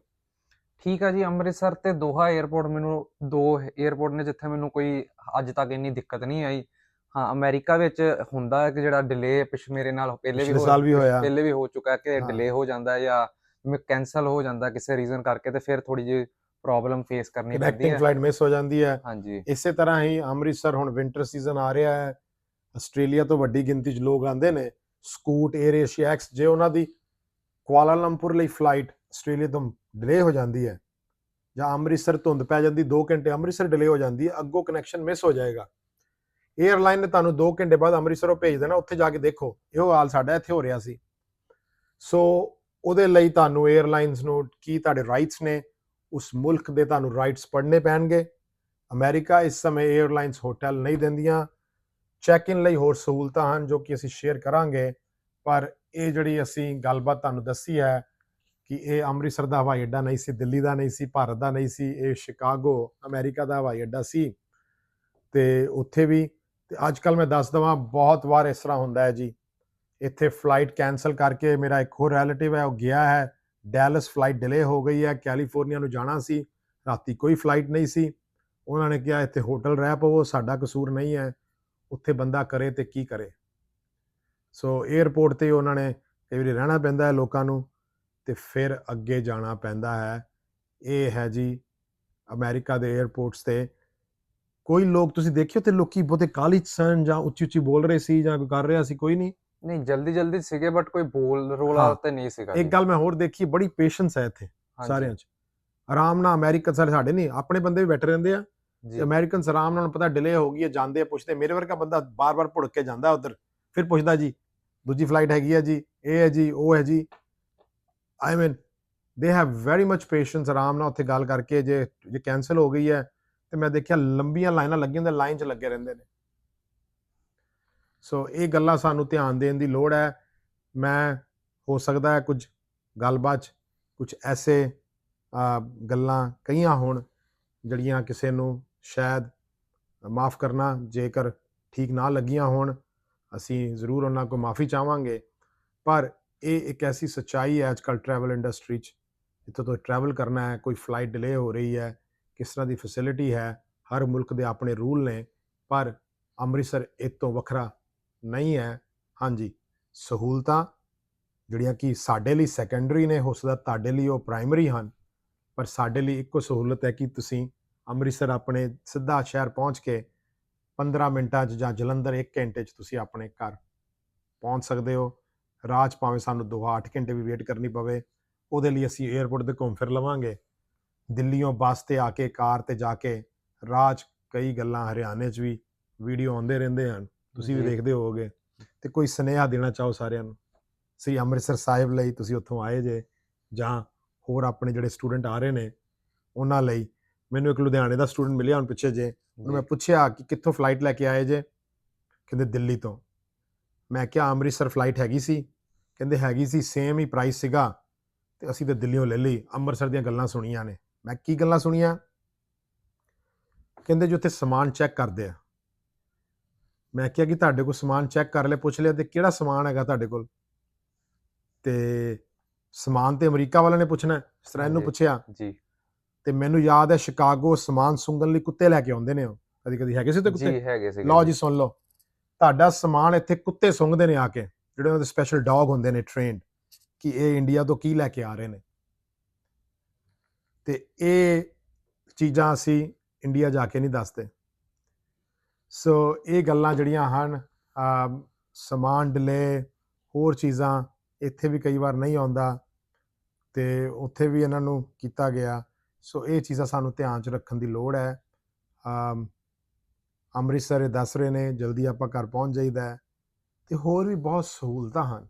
ਠੀਕ ਆ ਜੀ ਅੰਮ੍ਰਿਤਸਰ ਤੇ ਦੋਹਾ 에ਅਰਪੋਰਟ ਮੈਨੂੰ ਦੋ 에ਅਰਪੋਰਟ ਨੇ ਜਿੱਥੇ ਮੈਨੂੰ ਕੋਈ ਅੱਜ ਤੱਕ ਇੰਨੀ ਦਿੱਕਤ ਨਹੀਂ ਆਈ। ਹਾਂ ਅਮਰੀਕਾ ਵਿੱਚ ਹੁੰਦਾ ਹੈ ਕਿ ਜਿਹੜਾ ਡਿਲੇ ਪਿਛ ਮੇਰੇ ਨਾਲ ਪਹਿਲੇ ਵੀ ਹੋਇਆ। ਪਹਿਲੇ ਵੀ ਹੋ ਚੁੱਕਾ ਕਿ ਡਿਲੇ ਹੋ ਜਾਂਦਾ ਹੈ ਜਾਂ ਕੈਨਸਲ ਹੋ ਜਾਂਦਾ ਕਿਸੇ ਰੀਜ਼ਨ ਕਰਕੇ ਤੇ ਫਿਰ ਥੋੜੀ ਜਿਹੀ ਪ੍ਰੋਬਲਮ ਫੇਸ ਕਰਨੀ ਪੈਂਦੀ ਹੈ ਕਨੈਕਟਿੰਗ ਫਲਾਈਟ ਮਿਸ ਹੋ ਜਾਂਦੀ ਹੈ ਇਸੇ ਤਰ੍ਹਾਂ ਹੀ ਅੰਮ੍ਰਿਤਸਰ ਹੁਣ ਵਿంటర్ ਸੀਜ਼ਨ ਆ ਰਿਹਾ ਹੈ। ਆਸਟ੍ਰੇਲੀਆ ਤੋਂ ਵੱਡੀ ਗਿਣਤੀ 'ਚ ਲੋਕ ਆਉਂਦੇ ਨੇ। ਸਕੂਟ 에ਅਰ ਐਕਸ ਜੇ ਉਹਨਾਂ ਦੀ ਕੁਆਲਾਲੰਪੁਰ ਲਈ ਫਲਾਈਟ ਆਸਟ੍ਰੇਲੀਆ ਤੋਂ ਡਿਲੇ ਹੋ ਜਾਂਦੀ ਹੈ ਜਾਂ ਅੰਮ੍ਰਿਤਸਰ ਧੁੰਦ ਪੈ ਜਾਂਦੀ 2 ਘੰਟੇ, ਅੰਮ੍ਰਿਤਸਰ ਡਿਲੇ ਹੋ ਜਾਂਦੀ ਹੈ, ਅੱਗੋਂ ਕਨੈਕਸ਼ਨ ਮਿਸ ਹੋ ਜਾਏਗਾ। 에ਅਰਲਾਈਨ ਨੇ ਤੁਹਾਨੂੰ 2 ਘੰਟੇ ਬਾਅਦ ਅੰਮ੍ਰਿਤਸਰ ਉਹ ਭੇਜ ਦੇਣਾ, ਉੱਥੇ ਜਾ ਕੇ ਦੇਖੋ, ਇਹੋ ਹਾਲ ਸਾਡਾ ਇੱਥੇ ਹੋ ਰਿਹਾ ਸੀ। ਸੋ ਉਹਦੇ ਲਈ ਤੁਹਾਨੂੰ 에ਅਰਲਾਈਨਸ ਨੂੰ ਕੀ ਤੁਹਾਡੇ ਰਾਈਟਸ ਨੇ, ਉਸ ਮੁਲਕ ਦੇ ਤੁਹਾਨੂੰ ਰਾਈਟਸ ਪੜਨੇ ਪੈਣਗੇ। ਅਮਰੀਕਾ ਇਸ ਸਮੇਂ 에ਅਰਲਾਈਨਸ ਹੋਟਲ ਨਹੀਂ ਦਿੰਦੀਆਂ। ਚੈੱਕ ਇਨ ਲਈ ਹੋਰ ਸਹੂਲਤਾਂ ਹਨ ਜੋ ਕਿ ਅਸੀਂ ਸ਼ੇਅਰ ਕਰਾਂਗੇ। ਪਰ ਇਹ ਜਿਹੜੀ ਅਸੀਂ ਗੱਲਬਾਤ ਤੁਹਾਨੂੰ ਦੱਸੀ ਹੈ ਕਿ ਇਹ ਅੰਮ੍ਰਿਤਸਰ ਦਾ ਹਵਾਈ ਅੱਡਾ ਨਹੀਂ ਸੀ, ਦਿੱਲੀ ਦਾ ਨਹੀਂ ਸੀ, ਭਾਰਤ ਦਾ ਨਹੀਂ ਸੀ, ਇਹ ਸ਼ਿਕਾਗੋ, ਅਮਰੀਕਾ ਦਾ ਹਵਾਈ ਅੱਡਾ ਸੀ ਤੇ ਉੱਥੇ ਵੀ ਤੇ ਅੱਜ ਕੱਲ ਮੈਂ ਦੱਸ ਦਵਾਂ ਬਹੁਤ ਵਾਰ ਇਸ ਤਰ੍ਹਾਂ ਹੁੰਦਾ ਹੈ ਜੀ। ਇੱਥੇ ਫਲਾਈਟ ਕੈਨਸਲ ਕਰਕੇ ਮੇਰਾ ਇੱਕ ਹੋਰ ਰਿਲੇਟਿਵ ਹੈ, ਉਹ ਗਿਆ ਹੈ। ਡੈਲਸ ਫਲਾਈਟ ਡਿਲੇ ਹੋ ਗਈ ਹੈ ਕੈਲੀਫੋਰਨੀਆ ਨੂੰ ਜਾਣਾ ਸੀ। ਰਾਤੀ ਕੋਈ ਫਲਾਈਟ ਨਹੀਂ ਸੀ। ਉਹਨਾਂ ਨੇ ਕਿਹਾ ਇੱਥੇ ਹੋਟਲ ਰਹਿ ਪਵੋ ਸਾਡਾ ਕਸੂਰ ਨਹੀਂ ਹੈ। ਉੱਥੇ ਬੰਦਾ ਕਰੇ ਤੇ ਕੀ ਕਰੇ। ਸੋ 에ਅਰਪੋਰਟ ਤੇ ਉਹਨਾਂ ਨੇ ਕਈ ਵਾਰੀ ਰਹਿਣਾ ਪੈਂਦਾ ਹੈ ਲੋਕਾਂ ਨੂੰ ਤੇ ਫਿਰ ਅੱਗੇ ਜਾਣਾ ਪੈਂਦਾ ਹੈ। ਇਹ ਹੈ ਜੀ ਅਮਰੀਕਾ ਦੇ 에ਅਰਪੋਰਟਸ ਤੇ। ਕੋਈ ਲੋਕ ਤੁਸੀਂ ਦੇਖਿਓ ਤੇ ਲੋਕੀ ਬਹੁਤੇ ਕਾਲੀ ਸਨ ਜਾਂ ਉੱਚੀ ਉੱਚੀ ਬੋਲ ਰਹੇ ਸੀ ਜਾਂ ਕੋਈ ਕਰ ਰਿਹਾ ਸੀ ਕੋਈ ਨਹੀਂ। ਨਹੀਂ ਜਲਦੀ ਜਲਦੀ ਸੀਗੇ ਬਟ ਕੋਈ ਬੋਲ ਰੋਲਾ। ਤੇ ਨਹੀਂ ਸੀਗਾ ਇੱਕ। ਗੱਲ ਮੈਂ ਹੋਰ ਦੇਖੀ ਬੜੀ ਪੇਸ਼ੈਂਸ ਹੈ ਇੱਥੇ ਸਾਰਿਆਂ 'ਚ। ਆਰਾਮ ਨਾਲ ਅਮਰੀਕਨ ਸਾਰੇ ਸਾਡੇ ਨਹੀਂ ਆਪਣੇ ਬੰਦੇ ਵੀ ਬੈਠੇ ਰਹਿੰਦੇ ਆ ਜੀ। ਅਮਰੀਕਨਸ ਆਰਾਮ ਨਾਲ ਪਤਾ ਡਿਲੇ ਹੋ ਗਈ ਹੈ ਜਾਂਦੇ ਪੁੱਛਦੇ ਮੇਰੇ ਵਰਗਾ ਬੰਦਾ ਬਾਰ-ਬਾਰ ਭੁੜਕ ਕੇ ਜਾਂਦਾ ਉਧਰ ਫਿਰ ਪੁੱਛਦਾ ਜੀ ਦੂਜੀ ਫਲਾਈਟ ਹੈਗੀ ਹੈ ਜੀ, ਇਹ ਹੈ ਜੀ, ਉਹ ਹੈ ਜੀ। ਆਈ ਮੀਨ they have very much patience ਆਰਾਮ ਨਾਲ ਉੱਥੇ ਗੱਲ ਕਰਕੇ ਜੇ ਜੇ ਕੈਨਸਲ ਹੋ ਗਈ ਹੈ ਤੇ ਮੈਂ ਦੇਖਿਆ ਲੰਬੀਆਂ ਲਾਈਨਾਂ ਲੱਗੀਆਂ ਹੁੰਦੀਆਂ ਲਾਈਨ 'ਚ ਲੱਗੇ ਰਹਿੰਦੇ ਨੇ। ਸੋ ਇਹ ਗੱਲਾਂ ਸਾਨੂੰ ਧਿਆਨ ਦੇਣ ਦੀ ਲੋੜ ਹੈ। ਮੈਂ, ਹੋ ਸਕਦਾ ਹੈ ਕੁਝ ਗੱਲਬਾਤ 'ਚ ਕੁਝ ਐਸੇ ਗੱਲਾਂ ਕਹੀਆਂ ਹੋਣ, ਜਿਹੜੀਆਂ ਕਿਸੇ ਨੂੰ ਸ਼ਾਇਦ ਮਾਫ ਕਰਨਾ, ਜੇਕਰ ਠੀਕ ਨਾ ਲੱਗੀਆਂ ਹੋਣ। ਅਸੀਂ ਜ਼ਰੂਰ ਉਹਨਾਂ ਕੋਲ ਮਾਫੀ ਚਾਹਾਂਗੇ। ਪਰ ਇਹ ਇੱਕ ਐਸੀ ਸੱਚਾਈ ਹੈ ਅੱਜਕੱਲ ਟਰੈਵਲ ਇੰਡਸਟਰੀ 'ਚ। ਜਿੱਥੋਂ ਤੋਂ ਟਰੈਵਲ ਕਰਨਾ ਹੈ, ਕੋਈ ਫਲਾਈਟ ਡਿਲੇ ਹੋ ਰਹੀ ਹੈ, ਕਿਸ ਤਰ੍ਹਾਂ ਦੀ ਫੈਸਿਲਿਟੀ ਹੈ, ਹਰ ਮੁਲਕ ਦੇ ਆਪਣੇ ਰੂਲ ਨੇ। ਪਰ ਅੰਮ੍ਰਿਤਸਰ ਇਹ ਤੋਂ ਵੱਖਰਾ ਨਹੀਂ ਹੈ। ਹਾਂਜੀ, ਸਹੂਲਤਾਂ ਜਿਹੜੀਆਂ ਕਿ ਸਾਡੇ ਲਈ ਸੈਕੰਡਰੀ ਨੇ, ਹੋ ਸਕਦਾ ਤੁਹਾਡੇ ਲਈ ਉਹ ਪ੍ਰਾਇਮਰੀ ਹਨ। ਪਰ ਸਾਡੇ ਲਈ ਇੱਕੋ ਸਹੂਲਤ ਹੈ ਕਿ ਤੁਸੀਂ ਅੰਮ੍ਰਿਤਸਰ ਆਪਣੇ ਸਿੱਧਾ ਸ਼ਹਿਰ ਪਹੁੰਚ ਕੇ 15 ਮਿੰਟਾਂ 'ਚ ਜਾਂ ਜਲੰਧਰ 1 ਘੰਟੇ 'ਚ ਤੁਸੀਂ ਆਪਣੇ ਘਰ ਪਹੁੰਚ ਸਕਦੇ ਹੋ। 'ਚ ਭਾਵੇਂ ਸਾਨੂੰ 2-8 ਘੰਟੇ ਵੀ ਵੇਟ ਕਰਨੀ ਪਵੇ ਉਹਦੇ ਲਈ ਅਸੀਂ 에ਅਰਪੋਰਟ ਤੇ ਘੁੰਮ ਫਿਰ ਲਵਾਂਗੇ। ਦਿੱਲੀੋਂ ਬੱਸ ਤੇ ਆ ਕੇ ਕਾਰ ਤੇ ਜਾ ਕੇ 'ਚ ਕਈ ਗੱਲਾਂ ਹਰਿਆਣੇ 'ਚ ਵੀ ਵੀਡੀਓ ਆਉਂਦੇ ਰਹਿੰਦੇ ਹਨ। ਤੁਸੀਂ ਵੀ। ਦੇਖਦੇ ਹੋਵੋਗੇ। ਤੇ ਕੋਈ ਸੁਨੇਹਾ ਦੇਣਾ ਚਾਹੋ ਸਾਰਿਆਂ ਨੂੰ? ਸ੍ਰੀ ਅੰਮ੍ਰਿਤਸਰ ਸਾਹਿਬ ਲਈ ਤੁਸੀਂ ਉੱਥੋਂ ਆਏ ਜੇ ਜਾਂ ਹੋਰ ਆਪਣੇ ਜਿਹੜੇ ਸਟੂਡੈਂਟ ਆ ਰਹੇ ਨੇ ਉਹਨਾਂ ਲਈ ਮੈਨੂੰ ਇੱਕ ਲੁਧਿਆਣੇ ਦਾ ਸਟੂਡੈਂਟ ਮਿਲਿਆ ਹੁਣ ਪਿੱਛੇ ਜੇ। ਉਹਨੂੰ ਮੈਂ ਪੁੱਛਿਆ ਕਿ ਕਿੱਥੋਂ ਫਲਾਈਟ ਲੈ ਕੇ ਆਏ ਜੇ? ਕਹਿੰਦੇ ਦਿੱਲੀ ਤੋਂ। ਮੈਂ ਕਿਹਾ ਅੰਮ੍ਰਿਤਸਰ ਫਲਾਈਟ ਹੈਗੀ ਸੀ। ਕਹਿੰਦੇ ਹੈਗੀ ਸੀ ਸੇਮ ਹੀ ਪ੍ਰਾਈਸ ਸੀਗਾ। ਤੇ ਅਸੀਂ ਤੇ ਦਿੱਲੀੋਂ ਲੈ ਲਈ। ਅੰਮ੍ਰਿਤਸਰ ਦੀਆਂ ਗੱਲਾਂ ਸੁਣੀਆਂ ਨੇ। ਮੈਂ ਕੀ ਗੱਲਾਂ ਸੁਣੀਆਂ? ਕਹਿੰਦੇ ਜੀ ਉੱਥੇ ਸਮਾਨ ਚੈੱਕ ਕਰਦੇ ਆ। ਮੈਂ ਕਿਹਾ ਕਿ ਤੁਹਾਡੇ ਕੋਲ ਸਮਾਨ ਚੈੱਕ ਕਰ ਲਿਆ ਪੁੱਛ ਲਿਆ ਤੇ ਕਿਹੜਾ ਸਮਾਨ ਹੈਗਾ ਤੁਹਾਡੇ ਕੋਲ? ਤੇ ਸਮਾਨ ਤੇ ਅਮਰੀਕਾ ਵਾਲਿਆਂ ਨੇ ਪੁੱਛਣਾ। ਇਸ ਤਰ੍ਹਾਂ ਇਹਨੂੰ। ਪੁੱਛਿਆ। ਜੀ। ਤੇ ਮੈਨੂੰ ਯਾਦ ਹੈ ਸ਼ਿਕਾਗੋ ਸਮਾਨ ਸੁੰਘਣ ਲਈ ਕੁੱਤੇ ਲੈ ਕੇ ਆਉਂਦੇ ਨੇ ਉਹ। ਕਦੀ ਕਦੀ ਹੈਗੇ ਸੀ ਤੇ ਕੁੱਤੇ? ਜੀ ਹੈਗੇ ਸੀਗੇ ਲਓ ਜੀ। ਸੁਣ ਲਓ। ਤੁਹਾਡਾ ਸਮਾਨ ਇੱਥੇ ਕੁੱਤੇ ਸੁੰਘਦੇ ਨੇ ਆ ਕੇ ਜਿਹੜੇ ਉਹਨਾਂ ਦੇ ਸਪੈਸ਼ਲ ਡੌਗ ਹੁੰਦੇ ਨੇ ਟ੍ਰੇਨਡ ਕਿ ਇਹ ਇੰਡੀਆ ਤੋਂ ਕੀ ਲੈ ਕੇ ਆ ਰਹੇ ਨੇ। ਤੇ ਇਹ ਚੀਜ਼ਾਂ ਅਸੀਂ ਇੰਡੀਆ ਜਾ ਕੇ ਨਹੀਂ ਦੱਸਦੇ। ਸੋ ਇਹ ਗੱਲਾਂ ਜਿਹੜੀਆਂ ਹਨ ਅਮ, ਸਮਾਨ ਡਿਲੇ ਹੋਰ ਚੀਜ਼ਾਂ ਇੱਥੇ ਵੀ ਕਈ ਵਾਰ ਨਹੀਂ ਆਉਂਦਾ ਤੇ ਉੱਥੇ ਵੀ ਇਹਨਾਂ ਨੂੰ ਕੀਤਾ ਗਿਆ। ਸੋ ਇਹ ਚੀਜ਼ਾਂ ਸਾਨੂੰ ਧਿਆਨ 'ਚ ਰੱਖਣ ਦੀ ਲੋੜ ਹੈ। ਅੰਮ੍ਰਿਤਸਰ ਇਹ ਦੱਸ ਰਹੇ ਨੇ, ਜਲਦੀ ਆਪਾਂ ਘਰ ਪਹੁੰਚ ਜਾਈਦਾ ਹੈ। ਤੇ ਹੋਰ ਵੀ ਬਹੁਤ ਸਹੂਲਤਾਂ ਹਨ।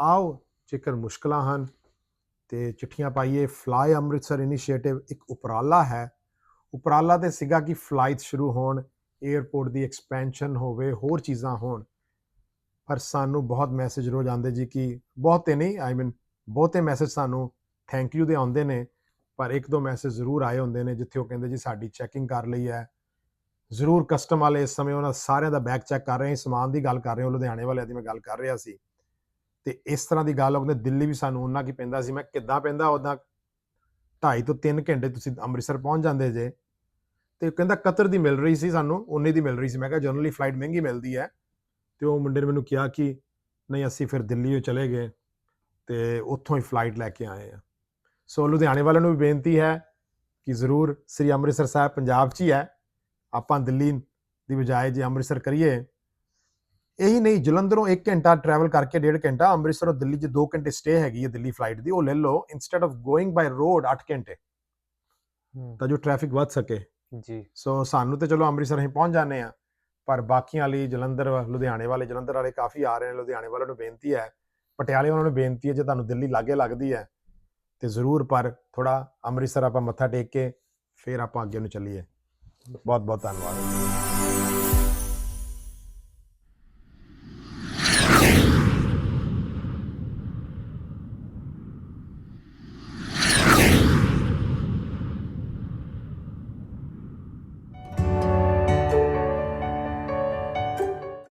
ਆਓ ਜੇਕਰ ਮੁਸ਼ਕਲਾਂ ਹਨ ਤੇ ਚਿੱਠੀਆਂ ਪਾਈਏ। ਫਲਾਈ ਅੰਮ੍ਰਿਤਸਰ ਇਨੀਸ਼ੀਏਟਿਵ ਇੱਕ ਉਪਰਾਲਾ ਹੈ। ਉਪਰਾਲਾ ਤੇ ਸੀਗਾ ਕਿ ਫਲਾਈਟ ਸ਼ੁਰੂ ਹੋਣ 에ਅਰਪੋਰਟ ਦੀ ਐਕਸਪੈਂਸ਼ਨ ਹੋਵੇ, ਹੋਰ ਚੀਜ਼ਾਂ ਹੋਣ। ਪਰ ਸਾਨੂੰ ਬਹੁਤ ਮੈਸੇਜ ਰੋਜ਼ ਆਉਂਦੇ ਜੀ ਕਿ, ਬਹੁਤੇ ਨਹੀਂ ਆਈ ਮੀਨ ਬਹੁਤੇ ਮੈਸੇਜ ਸਾਨੂੰ ਥੈਂਕ ਯੂ ਦੇ ਆਉਂਦੇ ਨੇ। ਪਰ ਇੱਕ ਦੋ ਮੈਸੇਜ ਜ਼ਰੂਰ ਆਏ ਹੁੰਦੇ ਨੇ ਜਿੱਥੇ ਉਹ ਕਹਿੰਦੇ ਜੀ ਸਾਡੀ ਚੈਕਿੰਗ ਕਰ ਲਈ ਹੈ। ਜ਼ਰੂਰ ਕਸਟਮ ਵਾਲੇ ਇਸ ਸਮੇਂ ਉਹਨਾਂ ਸਾਰਿਆਂ ਦਾ ਬੈਗ ਚੈੱਕ ਕਰ ਰਹੇ ਸਮਾਨ ਦੀ ਗੱਲ ਕਰ ਰਹੇ ਹਾਂ ਲੁਧਿਆਣੇ ਵਾਲਿਆਂ ਦੀ ਮੈਂ ਗੱਲ ਕਰ ਰਿਹਾ ਸੀ। ਤੇ ਇਸ ਤਰ੍ਹਾਂ ਦੀ ਗੱਲ ਉਹ ਕਹਿੰਦੇ ਦਿੱਲੀ ਵੀ ਸਾਨੂੰ ਉਹਨਾਂ ਕੀ ਪੈਂਦਾ ਸੀ, ਮੈਂ ਕਿੱਦਾਂ ਪੈਂਦਾ ਉਹਦਾ 2.5 ਤੋਂ 3 ਘੰਟੇ ਤੁਸੀਂ ਅੰਮ੍ਰਿਤਸਰ ਪਹੁੰਚ ਜਾਂਦੇ ਜੇ। ਤੇ ਉਹ ਕਹਿੰਦਾ ਕਤਰ ਦੀ ਮਿਲ ਰਹੀ ਸੀ ਸਾਨੂੰ ਉਨੇ ਦੀ ਮਿਲ ਰਹੀ ਸੀ। ਮੈਂ ਕਿਹਾ ਜਨਰਲੀ ਫਲਾਈਟ ਮਹਿੰਗੀ ਮਿਲਦੀ ਹੈ। ਤੇ ਉਹ ਮੁੰਡੇ ਨੇ ਮੈਨੂੰ ਕਿਹਾ ਕਿ ਨਹੀਂ, ਅਸੀਂ ਫਿਰ ਦਿੱਲੀ ਚਲੇ ਗਏ ਤੇ ਉੱਥੋਂ ਹੀ ਫਲਾਈਟ ਲੈ ਕੇ ਆਏ ਆ ਸੋ ਲੁਧਿਆਣੇ ਵਾਲਿਆਂ ਨੂੰ ਵੀ ਬੇਨਤੀ ਹੈ ਕਿ ਜ਼ਰੂਰ ਸ੍ਰੀ ਅੰਮ੍ਰਿਤਸਰ ਸਾਹਿਬ ਪੰਜਾਬ 'ਚ ਹੀ ਹੈ। ਆਪਾਂ ਦਿੱਲੀ ਦੀ ਬਜਾਏ ਜੇ ਅੰਮ੍ਰਿਤਸਰ ਕਰੀਏ। ਇਹੀ ਨਹੀਂ ਜਲੰਧਰੋਂ 1 ਘੰਟਾ ਟਰੈਵਲ ਕਰਕੇ 1.5 ਘੰਟਾ ਅੰਮ੍ਰਿਤਸਰੋਂ ਦਿੱਲੀ 'ਚ 2 ਘੰਟੇ ਸਟੇ ਹੈਗੀ ਹੈ ਦਿੱਲੀ ਫਲਾਈਟ ਦੀ। ਉਹ ਲੈ ਲਓ instead of going by road 8 ਘੰਟੇ ਤਾਂ ਜੋ ਟ੍ਰੈਫਿਕ ਵੱਧ ਸਕੇ। ਜੀ। ਸੋ ਸਾਨੂੰ ਤੇ ਚਲੋ ਅੰਮ੍ਰਿਤਸਰ ਅਸੀਂ ਪਹੁੰਚ ਜਾਂਦੇ ਆ ਪਰ ਬਾਕੀਆਂ ਲਈ ਜਲੰਧਰ ਲੁਧਿਆਣੇ ਵਾਲੇ ਜਲੰਧਰ ਵਾਲੇ ਕਾਫੀ ਆ ਰਹੇ ਨੇ। ਲੁਧਿਆਣੇ ਵਾਲਿਆਂ ਨੂੰ ਬੇਨਤੀ ਹੈ ਪਟਿਆਲੇ ਉਹਨਾਂ ਨੂੰ ਬੇਨਤੀ ਹੈ ਜੇ ਤੁਹਾਨੂੰ ਦਿੱਲੀ ਲਾਗੇ ਲੱਗਦੀ ਹੈ ਤੇ ਜ਼ਰੂਰ ਪਰ ਥੋੜਾ ਅੰਮ੍ਰਿਤਸਰ ਆਪਾਂ ਮੱਥਾ ਟੇਕ ਕੇ ਫਿਰ ਆਪਾਂ ਅੱਗੇ ਨੂੰ ਚੱਲੀਏ। ਬਹੁਤ ਬਹੁਤ ਧੰਨਵਾਦ।